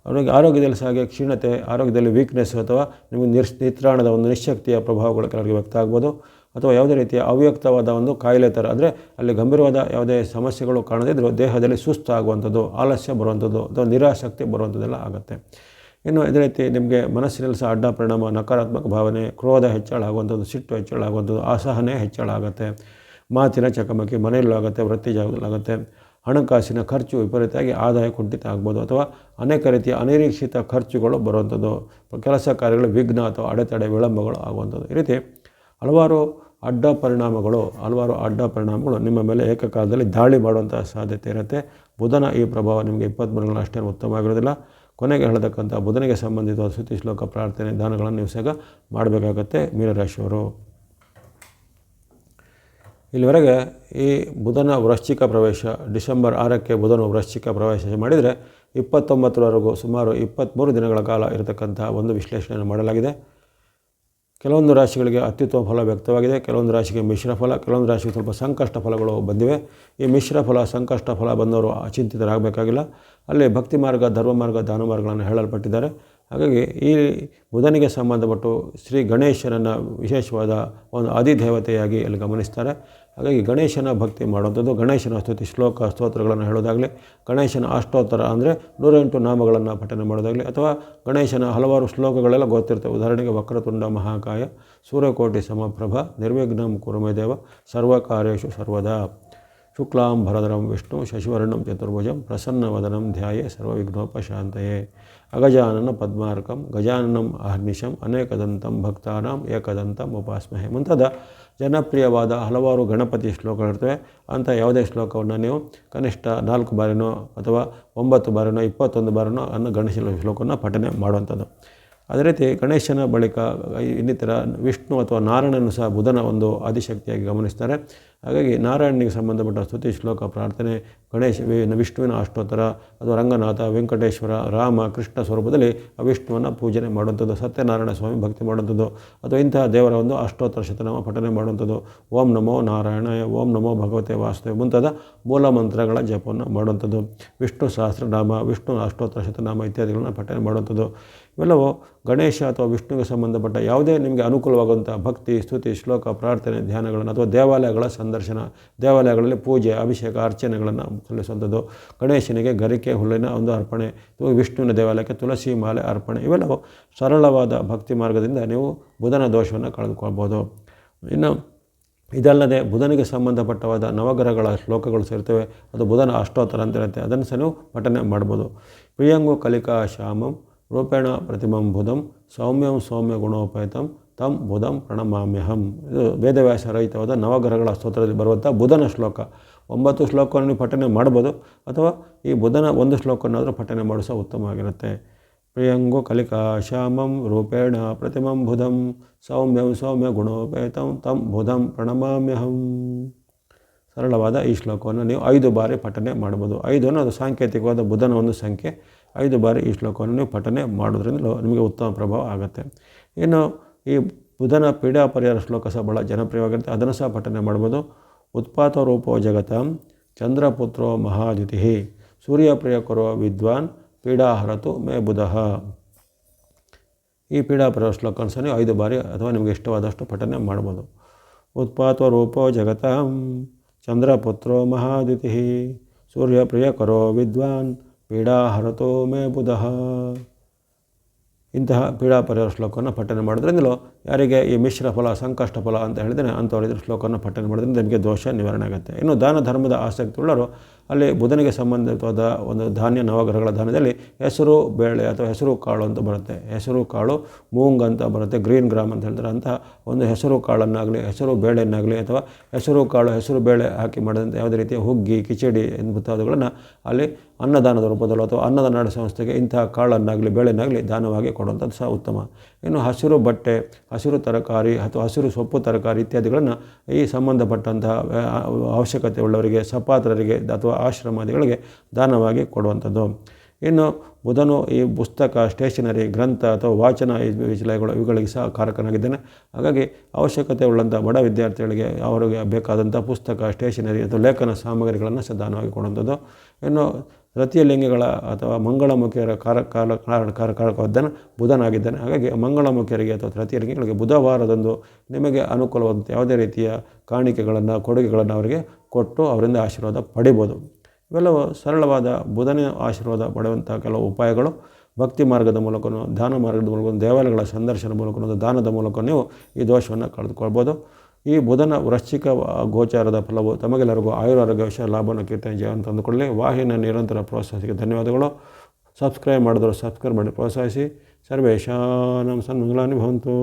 A: ಅವರಿಗೆ ಆರೋಗ್ಯದಲ್ಲಿ ಸಹ ಹಾಗೆ ಕ್ಷೀಣತೆ, ಆರೋಗ್ಯದಲ್ಲಿ ವೀಕ್ನೆಸ್ ಅಥವಾ ನಿಮಗೆ ನಿರ್, ನಿತ್ರಾಣದ ಒಂದು ನಿಶಕ್ತಿಯ ಪ್ರಭಾವಗಳು ಕೆಲವರಿಗೆ ವ್ಯಕ್ತ ಆಗ್ಬೋದು. ಅಥವಾ ಯಾವುದೇ ರೀತಿಯ ಅವ್ಯಕ್ತವಾದ ಒಂದು ಕಾಯಿಲೆ ಥರ ಅಂದರೆ ಅಲ್ಲಿ ಗಂಭೀರವಾದ ಯಾವುದೇ ಸಮಸ್ಯೆಗಳು ಕಾಣದಿದ್ದರೂ ದೇಹದಲ್ಲಿ ಸುಸ್ತು ಆಗುವಂಥದ್ದು, ಆಲಸ್ಯ ಬರುವಂಥದ್ದು ಅಥವಾ ನಿರಾಸಕ್ತಿ ಬರುವಂಥದ್ದೆಲ್ಲ ಆಗುತ್ತೆ. ಇನ್ನು ಇದೇ ರೀತಿ ನಿಮಗೆ ಮನಸ್ಸಿನಲ್ಲಿ ಸಹ ಅಡ್ಡ ಪರಿಣಾಮ, ನಕಾರಾತ್ಮಕ ಭಾವನೆ, ಕ್ರೋಧ ಹೆಚ್ಚಳ ಆಗುವಂಥದ್ದು, ಸಿಟ್ಟು ಹೆಚ್ಚಳ ಆಗುವಂಥದ್ದು, ಅಸಹನೆ ಹೆಚ್ಚಳ ಆಗುತ್ತೆ. ಮಾತಿನ ಚಕಮಕಿ, ಮನೆಯಲ್ಲೂ ಆಗುತ್ತೆ, ವೃತ್ತಿ ಜಾಗದಲ್ಲೂ ಆಗುತ್ತೆ ಹಣಕಾಸಿನ ಖರ್ಚು ವಿಪರೀತವಾಗಿ ಆದಾಯ ಕುಂಠಿತ ಆಗ್ಬೋದು ಅಥವಾ ಅನೇಕ ರೀತಿಯ ಅನಿರೀಕ್ಷಿತ ಖರ್ಚುಗಳು ಬರುವಂಥದ್ದು. ಕೆಲಸ ಕಾರ್ಯಗಳು ವಿಘ್ನ ಅಥವಾ ಅಡೆತಡೆ, ವಿಳಂಬಗಳು ಆಗುವಂಥದ್ದು. ಈ ರೀತಿ ಹಲವಾರು ಅಡ್ಡ ಪರಿಣಾಮಗಳು, ಹಲವಾರು ಅಡ್ಡ ಪರಿಣಾಮಗಳು ನಿಮ್ಮ ಮೇಲೆ ಏಕಕಾಲದಲ್ಲಿ ದಾಳಿ ಮಾಡುವಂಥ ಸಾಧ್ಯತೆ ಇರುತ್ತೆ. ಬುಧನ ಈ ಪ್ರಭಾವ ನಿಮಗೆ ಇಪ್ಪತ್ತ್ಮೂರುಗಳು ಅಷ್ಟೇನು ಉತ್ತಮವಾಗಿರೋದಿಲ್ಲ. ಕೊನೆಗೆ ಹೇಳತಕ್ಕಂಥ ಬುಧನಿಗೆ ಸಂಬಂಧಿತ ಸುತಿ ಶ್ಲೋಕ ಪ್ರಾರ್ಥನೆ, ದಾನಗಳನ್ನು ನೀವು ಸಹ ಮಾಡಬೇಕಾಗತ್ತೆ. ಮೀನರಾಶಿಯವರು ಇಲ್ಲಿವರೆಗೆ ಈ ಬುಧನ ವೃಶ್ಚಿಕ ಪ್ರವೇಶ, ಡಿಸೆಂಬರ್ ಆರಕ್ಕೆ ಬುಧನ ವೃಶ್ಚಿಕ ಪ್ರವೇಶ ಮಾಡಿದರೆ ಇಪ್ಪತ್ತೊಂಬತ್ತರವರೆಗೂ ಸುಮಾರು ಇಪ್ಪತ್ತ್ಮೂರು ದಿನಗಳ ಕಾಲ ಇರತಕ್ಕಂಥ ಒಂದು ವಿಶ್ಲೇಷಣೆಯನ್ನು ಮಾಡಲಾಗಿದೆ. ಕೆಲವೊಂದು ರಾಶಿಗಳಿಗೆ ಅತ್ಯುತ್ತಮ ಫಲ ವ್ಯಕ್ತವಾಗಿದೆ, ಕೆಲವೊಂದು ರಾಶಿಗೆ ಮಿಶ್ರ ಫಲ, ಕೆಲವೊಂದು ರಾಶಿಗೆ ಸ್ವಲ್ಪ ಸಂಕಷ್ಟ ಫಲಗಳು ಬಂದಿವೆ. ಈ ಮಿಶ್ರ ಫಲ, ಸಂಕಷ್ಟ ಫಲ ಬಂದವರು ಅಚಿಂತಿತರಾಗಬೇಕಾಗಿಲ್ಲ. ಅಲ್ಲಿ ಭಕ್ತಿ ಮಾರ್ಗ, ಧರ್ಮ ಮಾರ್ಗ, ದಾನ ಮಾರ್ಗಗಳನ್ನು ಹೇಳಲ್ಪಟ್ಟಿದ್ದಾರೆ. ಹಾಗಾಗಿ ಈ ಬುಧನಿಗೆ ಸಂಬಂಧಪಟ್ಟು ಶ್ರೀ ಗಣೇಶನನ್ನು ವಿಶೇಷವಾದ ಒಂದು ಅಧಿದೇವತೆಯಾಗಿ ಅಲ್ಲಿ ಗಮನಿಸ್ತಾರೆ. ಹಾಗಾಗಿ ಗಣೇಶನ ಭಕ್ತಿ ಮಾಡುವಂಥದ್ದು, ಗಣೇಶನ ಸ್ತುತಿ, ಶ್ಲೋಕ ಸ್ತೋತ್ರಗಳನ್ನು ಹೇಳೋದಾಗಲಿ, ಗಣೇಶನ ಅಷ್ಟೋತ್ತರ ಅಂದರೆ ನೂರೆಂಟು ನಾಮಗಳನ್ನು ಪಠನೆ ಮಾಡೋದಾಗಲಿ, ಅಥವಾ ಗಣೇಶನ ಹಲವಾರು ಶ್ಲೋಕಗಳೆಲ್ಲ ಗೊತ್ತಿರ್ತವೆ ಉದಾಹರಣೆಗೆ ವಕ್ರತುಂಡ ಮಹಾಕಾಯ, ಸೂರ್ಯಕೋಟಿ ಸಮಪ್ರಭ, ನಿರ್ವಿಘ್ನಂ ಕುರುಮದೇವ ಸರ್ವ ಸರ್ವದಾ ಶುಕ್ಲಾಂ ಭರದರಂ ವಿಷ್ಣು, ಶಶಿವರ್ಣಂ ಚತುರ್ಭುಜಂ, ಪ್ರಸನ್ನವದನಂ ಧ್ಯಾಯೇ ಸರ್ವವಿಘ್ನೋಪಶಾಂತಯೇ. ಅಗಜಾನನ ಪದ್ಮಾರ್ಕಂ ಗಜಾನನಂ ಅಹರ್ನಿಶಂ ಅನೇಕದಂತಂ ಭಕ್ತಾನಾಂ ಏಕದಂತಂ ಉಪಾಸ್ಮಹೆ ಮುಂತಾದ ಜನಪ್ರಿಯವಾದ ಹಲವಾರು ಗಣಪತಿ ಶ್ಲೋಕಗಳಿರ್ತವೆ ಅಂಥ ಯಾವುದೇ ಶ್ಲೋಕವನ್ನು ನೀವು ಕನಿಷ್ಠ ನಾಲ್ಕು ಬಾರಿನೋ ಅಥವಾ ಒಂಬತ್ತು ಬಾರಿನೋ, ಇಪ್ಪತ್ತೊಂದು ಬಾರಿನೋ ಅನ್ನೋ ಗಣೇಶ ಶ್ಲೋಕವನ್ನು ಪಠನೆ ಮಾಡುವಂಥದ್ದು. ಅದೇ ರೀತಿ ಗಣೇಶನ ಬಳಿಕ ಇನ್ನಿತರ ವಿಷ್ಣು ಅಥವಾ ನಾರಾಯಣನು ಸಹ ಬುಧನ ಒಂದು ಆದಿಶಕ್ತಿಯಾಗಿ ಗಮನಿಸ್ತಾರೆ. ಹಾಗಾಗಿ ನಾರಾಯಣನಿಗೆ ಸಂಬಂಧಪಟ್ಟ ಸ್ತುತಿ, ಶ್ಲೋಕ, ಪ್ರಾರ್ಥನೆ, ಗಣೇಶ ವಿಷ್ಣುವಿನ ಅಷ್ಟೋತ್ತರ ಅಥವಾ ರಂಗನಾಥ, ವೆಂಕಟೇಶ್ವರ, ರಾಮ, ಕೃಷ್ಣ ಸ್ವರೂಪದಲ್ಲಿ ಆ ವಿಷ್ಣುವನ್ನು ಪೂಜನೆ ಮಾಡುವಂಥದ್ದು, ಸತ್ಯನಾರಾಯಣ ಸ್ವಾಮಿ ಭಕ್ತಿ ಮಾಡುವಂಥದ್ದು, ಅಥವಾ ಇಂತಹ ದೇವರ ಒಂದು ಅಷ್ಟೋತ್ತರ ಶತನಾಮ ಪಠನೆ ಮಾಡುವಂಥದ್ದು, ಓಂ ನಮೋ ನಾರಾಯಣ ಓಂ ನಮೋ ಭಗವತೆ ವಾಸುದೇವ ಮುಂತಾದ ಮೂಲ ಮಂತ್ರಗಳ ಜಪವನ್ನು ಮಾಡುವಂಥದ್ದು, ವಿಷ್ಣು ಸಹಸ್ರನಾಮ ವಿಷ್ಣು ಅಷ್ಟೋತ್ತರ ಶತನಾಮ ಇತ್ಯಾದಿಗಳನ್ನು ಪಠನೆ ಮಾಡುವಂಥದ್ದು. ಇವೆಲ್ಲವೂ ಗಣೇಶ ಅಥವಾ ವಿಷ್ಣುವಿಗೆ ಸಂಬಂಧಪಟ್ಟ ಯಾವುದೇ ನಿಮಗೆ ಅನುಕೂಲವಾಗುವಂಥ ಭಕ್ತಿ, ಸ್ತುತಿ, ಶ್ಲೋಕ, ಪ್ರಾರ್ಥನೆ, ಧ್ಯಾನಗಳನ್ನು ಅಥವಾ ದೇವಾಲಯಗಳ ಸಂದರ್ಶನ, ದೇವಾಲಯಗಳಲ್ಲಿ ಪೂಜೆ, ಅಭಿಷೇಕ, ಅರ್ಚನೆಗಳನ್ನು ಸಲ್ಲಿಸುವಂಥದ್ದು. ಗಣೇಶನಿಗೆ ಗರಿಕೆ, ಹುಲ್ಲಿನ ಒಂದು ಅರ್ಪಣೆ ವಿಷ್ಣುವಿನ ದೇವಾಲಯಕ್ಕೆ ತುಳಸಿ ಮಾಲೆ ಅರ್ಪಣೆ, ಇವೆಲ್ಲವೂ ಸರಳವಾದ ಭಕ್ತಿ ಮಾರ್ಗದಿಂದ ನೀವು ಬುಧನ ದೋಷವನ್ನು ಕಳೆದುಕೊಳ್ಬೋದು. ಇನ್ನು ಇದಲ್ಲದೆ ಬುಧನಿಗೆ ಸಂಬಂಧಪಟ್ಟವಾದ ನವಗ್ರಹಗಳ ಶ್ಲೋಕಗಳು ಸೇರ್ತವೆ. ಅದು ಬುಧನ ಅಷ್ಟೋತ್ತರ ಅಂತ ಇರುತ್ತೆ ಅದನ್ನು ಸಹ ನೀವು ಪಠನೆ ಮಾಡ್ಬೋದು. ಪ್ರಿಯಂಗು ಕಲಿಕಾ ಶ್ಯಾಮಂ ರೂಪೇಣ ಪ್ರತಿಮಂ ಬುಧಂ ಸೌಮ್ಯಂ ಸೌಮ್ಯ ಗುಣೋಪೇತಂ ತಂ ಬುಧಂ ಪ್ರಣಮಾಮ್ಯಹಂ. ಇದು ವೇದವ್ಯಾಸ ರಹಿತವಾದ ನವಗ್ರಹಗಳ ಸ್ತೋತ್ರದಲ್ಲಿ ಬರುವಂಥ ಬುಧನ ಶ್ಲೋಕ. ಒಂಬತ್ತು ಶ್ಲೋಕವನ್ನು ನೀವು ಪಠನೆ ಮಾಡ್ಬೋದು ಅಥವಾ ಈ ಬುಧನ ಒಂದು ಶ್ಲೋಕನಾದರೂ ಪಠನೆ ಮಾಡಿಸೋ ಉತ್ತಮವಾಗಿರುತ್ತೆ ಪ್ರಿಯಂಗು ಕಲಿಕಾ ಶ್ಯಾಮಂ ರೂಪೇಣ ಪ್ರತಿಮಂ ಬುಧಂ ಸೌಮ್ಯಂ ಸೌಮ್ಯ ಗುಣೋಪೇತಂ ತಂ ಬುಧಂ ಪ್ರಣಮಾಮ್ಯಹಂ. ಸರಳವಾದ ಈ ಶ್ಲೋಕವನ್ನು ನೀವು ಐದು ಬಾರಿ ಪಠನೆ ಮಾಡ್ಬೋದು. ಐದು ಅನ್ನೋದು ಸಾಂಕೇತಿಕವಾದ ಬುಧನ ಒಂದು ಸಂಖ್ಯೆ. ಐದು ಬಾರಿ ಈ ಶ್ಲೋಕವನ್ನು ನೀವು ಪಠನೆ ಮಾಡೋದ್ರಿಂದ ನಿಮಗೆ ಉತ್ತಮ ಪ್ರಭಾವ ಆಗುತ್ತೆ. ಇನ್ನು ಈ ಬುಧನ ಪೀಡಾ ಪರಿಹಾರ ಶ್ಲೋಕ ಸಹ ಭಾಳ ಜನಪ್ರಿಯವಾಗಿರುತ್ತೆ ಅದನ್ನು ಸಹ ಪಠನೆ ಮಾಡ್ಬೋದು. ಉತ್ಪಾತ ರೂಪೋ ಜಗತ ಚಂದ್ರಪುತ್ರೋ ಮಹಾದ್ಯುತಿ ಸೂರ್ಯಪ್ರಿಯ ಕೊರೋ ವಿದ್ವಾನ್ ಪೀಡಾಹರತು ಮೇ ಬುಧ. ಈ ಪೀಡಾ ಪರಿಹಾರ ಶ್ಲೋಕ ಸಹ ನೀವು ಐದು ಬಾರಿ ಅಥವಾ ನಿಮಗೆ ಇಷ್ಟವಾದಷ್ಟು ಪಠನೆ ಮಾಡ್ಬೋದು. ಉತ್ಪಾತ ರೂಪೋ ಜಗತ ಚಂದ್ರಪುತ್ರೋ ಮಹಾದ್ಯುತಿ ಸೂರ್ಯಪ್ರಿಯ ಕರೋ ವಿದ್ವಾನ್ ಪೀಡಾ ಹರತೋ ಮೇ ಬುಧ. ಇಂತಹ ಪೀಡಾ ಪರಿಹಾರ ಶ್ಲೋಕವನ್ನು ಪಠನೆ ಮಾಡೋದ್ರಿಂದಲೋ ಯಾರಿಗೆ ಈ ಮಿಶ್ರ ಫಲ, ಸಂಕಷ್ಟ ಫಲ ಅಂತ ಹೇಳಿದರೆ ಅಂಥವರಿದ್ರೆ ಶ್ಲೋಕವನ್ನು ಪಠನೆ ಮಾಡೋದ್ರಿಂದ ನಿಮಗೆ ದೋಷ ನಿವಾರಣೆ ಆಗುತ್ತೆ. ಇನ್ನು ದಾನ ಧರ್ಮದ ಆಸಕ್ತಿ ಉಳ್ಳರು ಅಲ್ಲಿ ಬುಧನಿಗೆ ಸಂಬಂಧಿತವಾದ ಒಂದು ಧಾನ್ಯ ನವಗ್ರಹಗಳ ಧಾನ್ಯದಲ್ಲಿ ಹೆಸರು ಬೇಳೆ ಅಥವಾ ಹೆಸರು ಕಾಳು ಅಂತ ಬರುತ್ತೆ. ಹೆಸರು ಕಾಳು, ಮೂಂಗ್ ಅಂತ ಬರುತ್ತೆ, ಗ್ರೀನ್ ಗ್ರಾಮ್ ಅಂತ ಹೇಳ್ತಾರೆ. ಅಂತಹ ಒಂದು ಹೆಸರು ಕಾಳನ್ನಾಗಲಿ, ಹೆಸರು ಬೇಳೆಯನ್ನಾಗಲಿ ಅಥವಾ ಹೆಸರು ಕಾಳು, ಹೆಸರು ಬೇಳೆ ಹಾಕಿ ಮಾಡಿದಂಥ ಯಾವುದೇ ರೀತಿಯ ಹುಗ್ಗಿ, ಕಿಚಡಿ ಮುಂತಾದವುಗಳನ್ನು ಅಲ್ಲಿ ಅನ್ನದಾನದ ರೂಪದಲ್ಲಿ ಅಥವಾ ಅನ್ನದಾನ ಸಂಸ್ಥೆಗೆ ಇಂತಹ ಕಾಳನ್ನಾಗಲಿ ಬೇಳೆನಾಗಲಿ ದಾನವಾಗಿ ಕೊಡುವಂಥದ್ದು ಸಹ ಉತ್ತಮ. ಇನ್ನು ಹಸಿರು ಬಟ್ಟೆ, ಹಸಿರು ತರಕಾರಿ ಅಥವಾ ಹಸಿರು ಸೊಪ್ಪು, ತರಕಾರಿ ಇತ್ಯಾದಿಗಳನ್ನು ಈ ಸಂಬಂಧಪಟ್ಟಂತಹ ಅವಶ್ಯಕತೆ ಉಳ್ಳವರಿಗೆ, ಸಪಾತ್ರರಿಗೆ ಅಥವಾ ಆಶ್ರಮಾದಿಗಳಿಗೆ ದಾನವಾಗಿ ಕೊಡುವಂಥದ್ದು. ಇನ್ನು ಬುಧನು ಈ ಪುಸ್ತಕ, ಸ್ಟೇಷನರಿ, ಗ್ರಂಥ ಅಥವಾ ವಾಚನ ವಿಚಲಯಗಳು ಇವುಗಳಿಗೆ ಸಹ ಕಾರಕನಾಗಿದ್ದಾನೆ. ಹಾಗಾಗಿ ಅವಶ್ಯಕತೆ ಉಳ್ಳಂಥ ಬಡ ವಿದ್ಯಾರ್ಥಿಗಳಿಗೆ ಅವರಿಗೆ ಬೇಕಾದಂಥ ಪುಸ್ತಕ, ಸ್ಟೇಷನರಿ ಅಥವಾ ಲೇಖನ ಸಾಮಗ್ರಿಗಳನ್ನು ಸಹ ದಾನವಾಗಿ ಕೊಡುವಂಥದ್ದು. ಇನ್ನು ಲಿಂಗಗಳ ಅಥವಾ ಮಂಗಳಮುಖಿಯರ ಕಾರ ಕಾಲ ಕಾರ ಬುಧನಾಗಿದ್ದಾನೆ. ಹಾಗಾಗಿ ಮಂಗಳಮುಖಿಯರಿಗೆ ಅಥವಾ ತೃತೀಯ ಲಿಂಗಗಳಿಗೆ ಬುಧವಾರದಂದು ನಿಮಗೆ ಅನುಕೂಲವಾದಂಥ ಯಾವುದೇ ರೀತಿಯ ಕಾಣಿಕೆಗಳನ್ನು, ಕೊಡುಗೆಗಳನ್ನು ಅವರಿಗೆ ಕೊಟ್ಟು ಅವರಿಂದ ಆಶೀರ್ವಾದ ಪಡಿಬೋದು. ಇವೆಲ್ಲವೂ ಸರಳವಾದ ಬುಧನ ಆಶೀರ್ವಾದ ಪಡೆಯುವಂಥ ಕೆಲವು ಉಪಾಯಗಳು. ಭಕ್ತಿ ಮಾರ್ಗದ ಮೂಲಕನೂ ದಾನ ಮಾರ್ಗದ ಮೂಲಕ, ದೇವಾಲಯಗಳ ಸಂದರ್ಶನ ಮೂಲಕ, ದಾನದ ಮೂಲಕ ನೀವು ಈ ದೋಷವನ್ನು ಕಳೆದುಕೊಳ್ಬೋದು. ಈ ಬುಧನ ವೃಶ್ಚಿಕ ಗೋಚಾರದ ಫಲವು ತಮಗೆಲ್ಲರಿಗೂ ಆಯುರಾರೋಗ್ಯ ವಿಷಯ ಲಾಭವನ್ನು ಕೀರ್ತನೆ ಜಯ ಅಂತ ಅಂದುಕೊಳ್ಳಿ ವಾಹಿನ ನಿರಂತರ ಪ್ರೋತ್ಸಾಹಿಸಿಗೆ ಧನ್ಯವಾದಗಳು. ಸಬ್ಸ್ಕ್ರೈಬ್ ಮಾಡಿದ್ರು ಸಬ್ಸ್ಕ್ರೈಬ್ ಮಾಡಿ ಪ್ರೋತ್ಸಾಹಿಸಿ. ಸರ್ವೇಶಾನಂ ಸನ್ಮಂಗಲಾನಿ ಭವಂತು.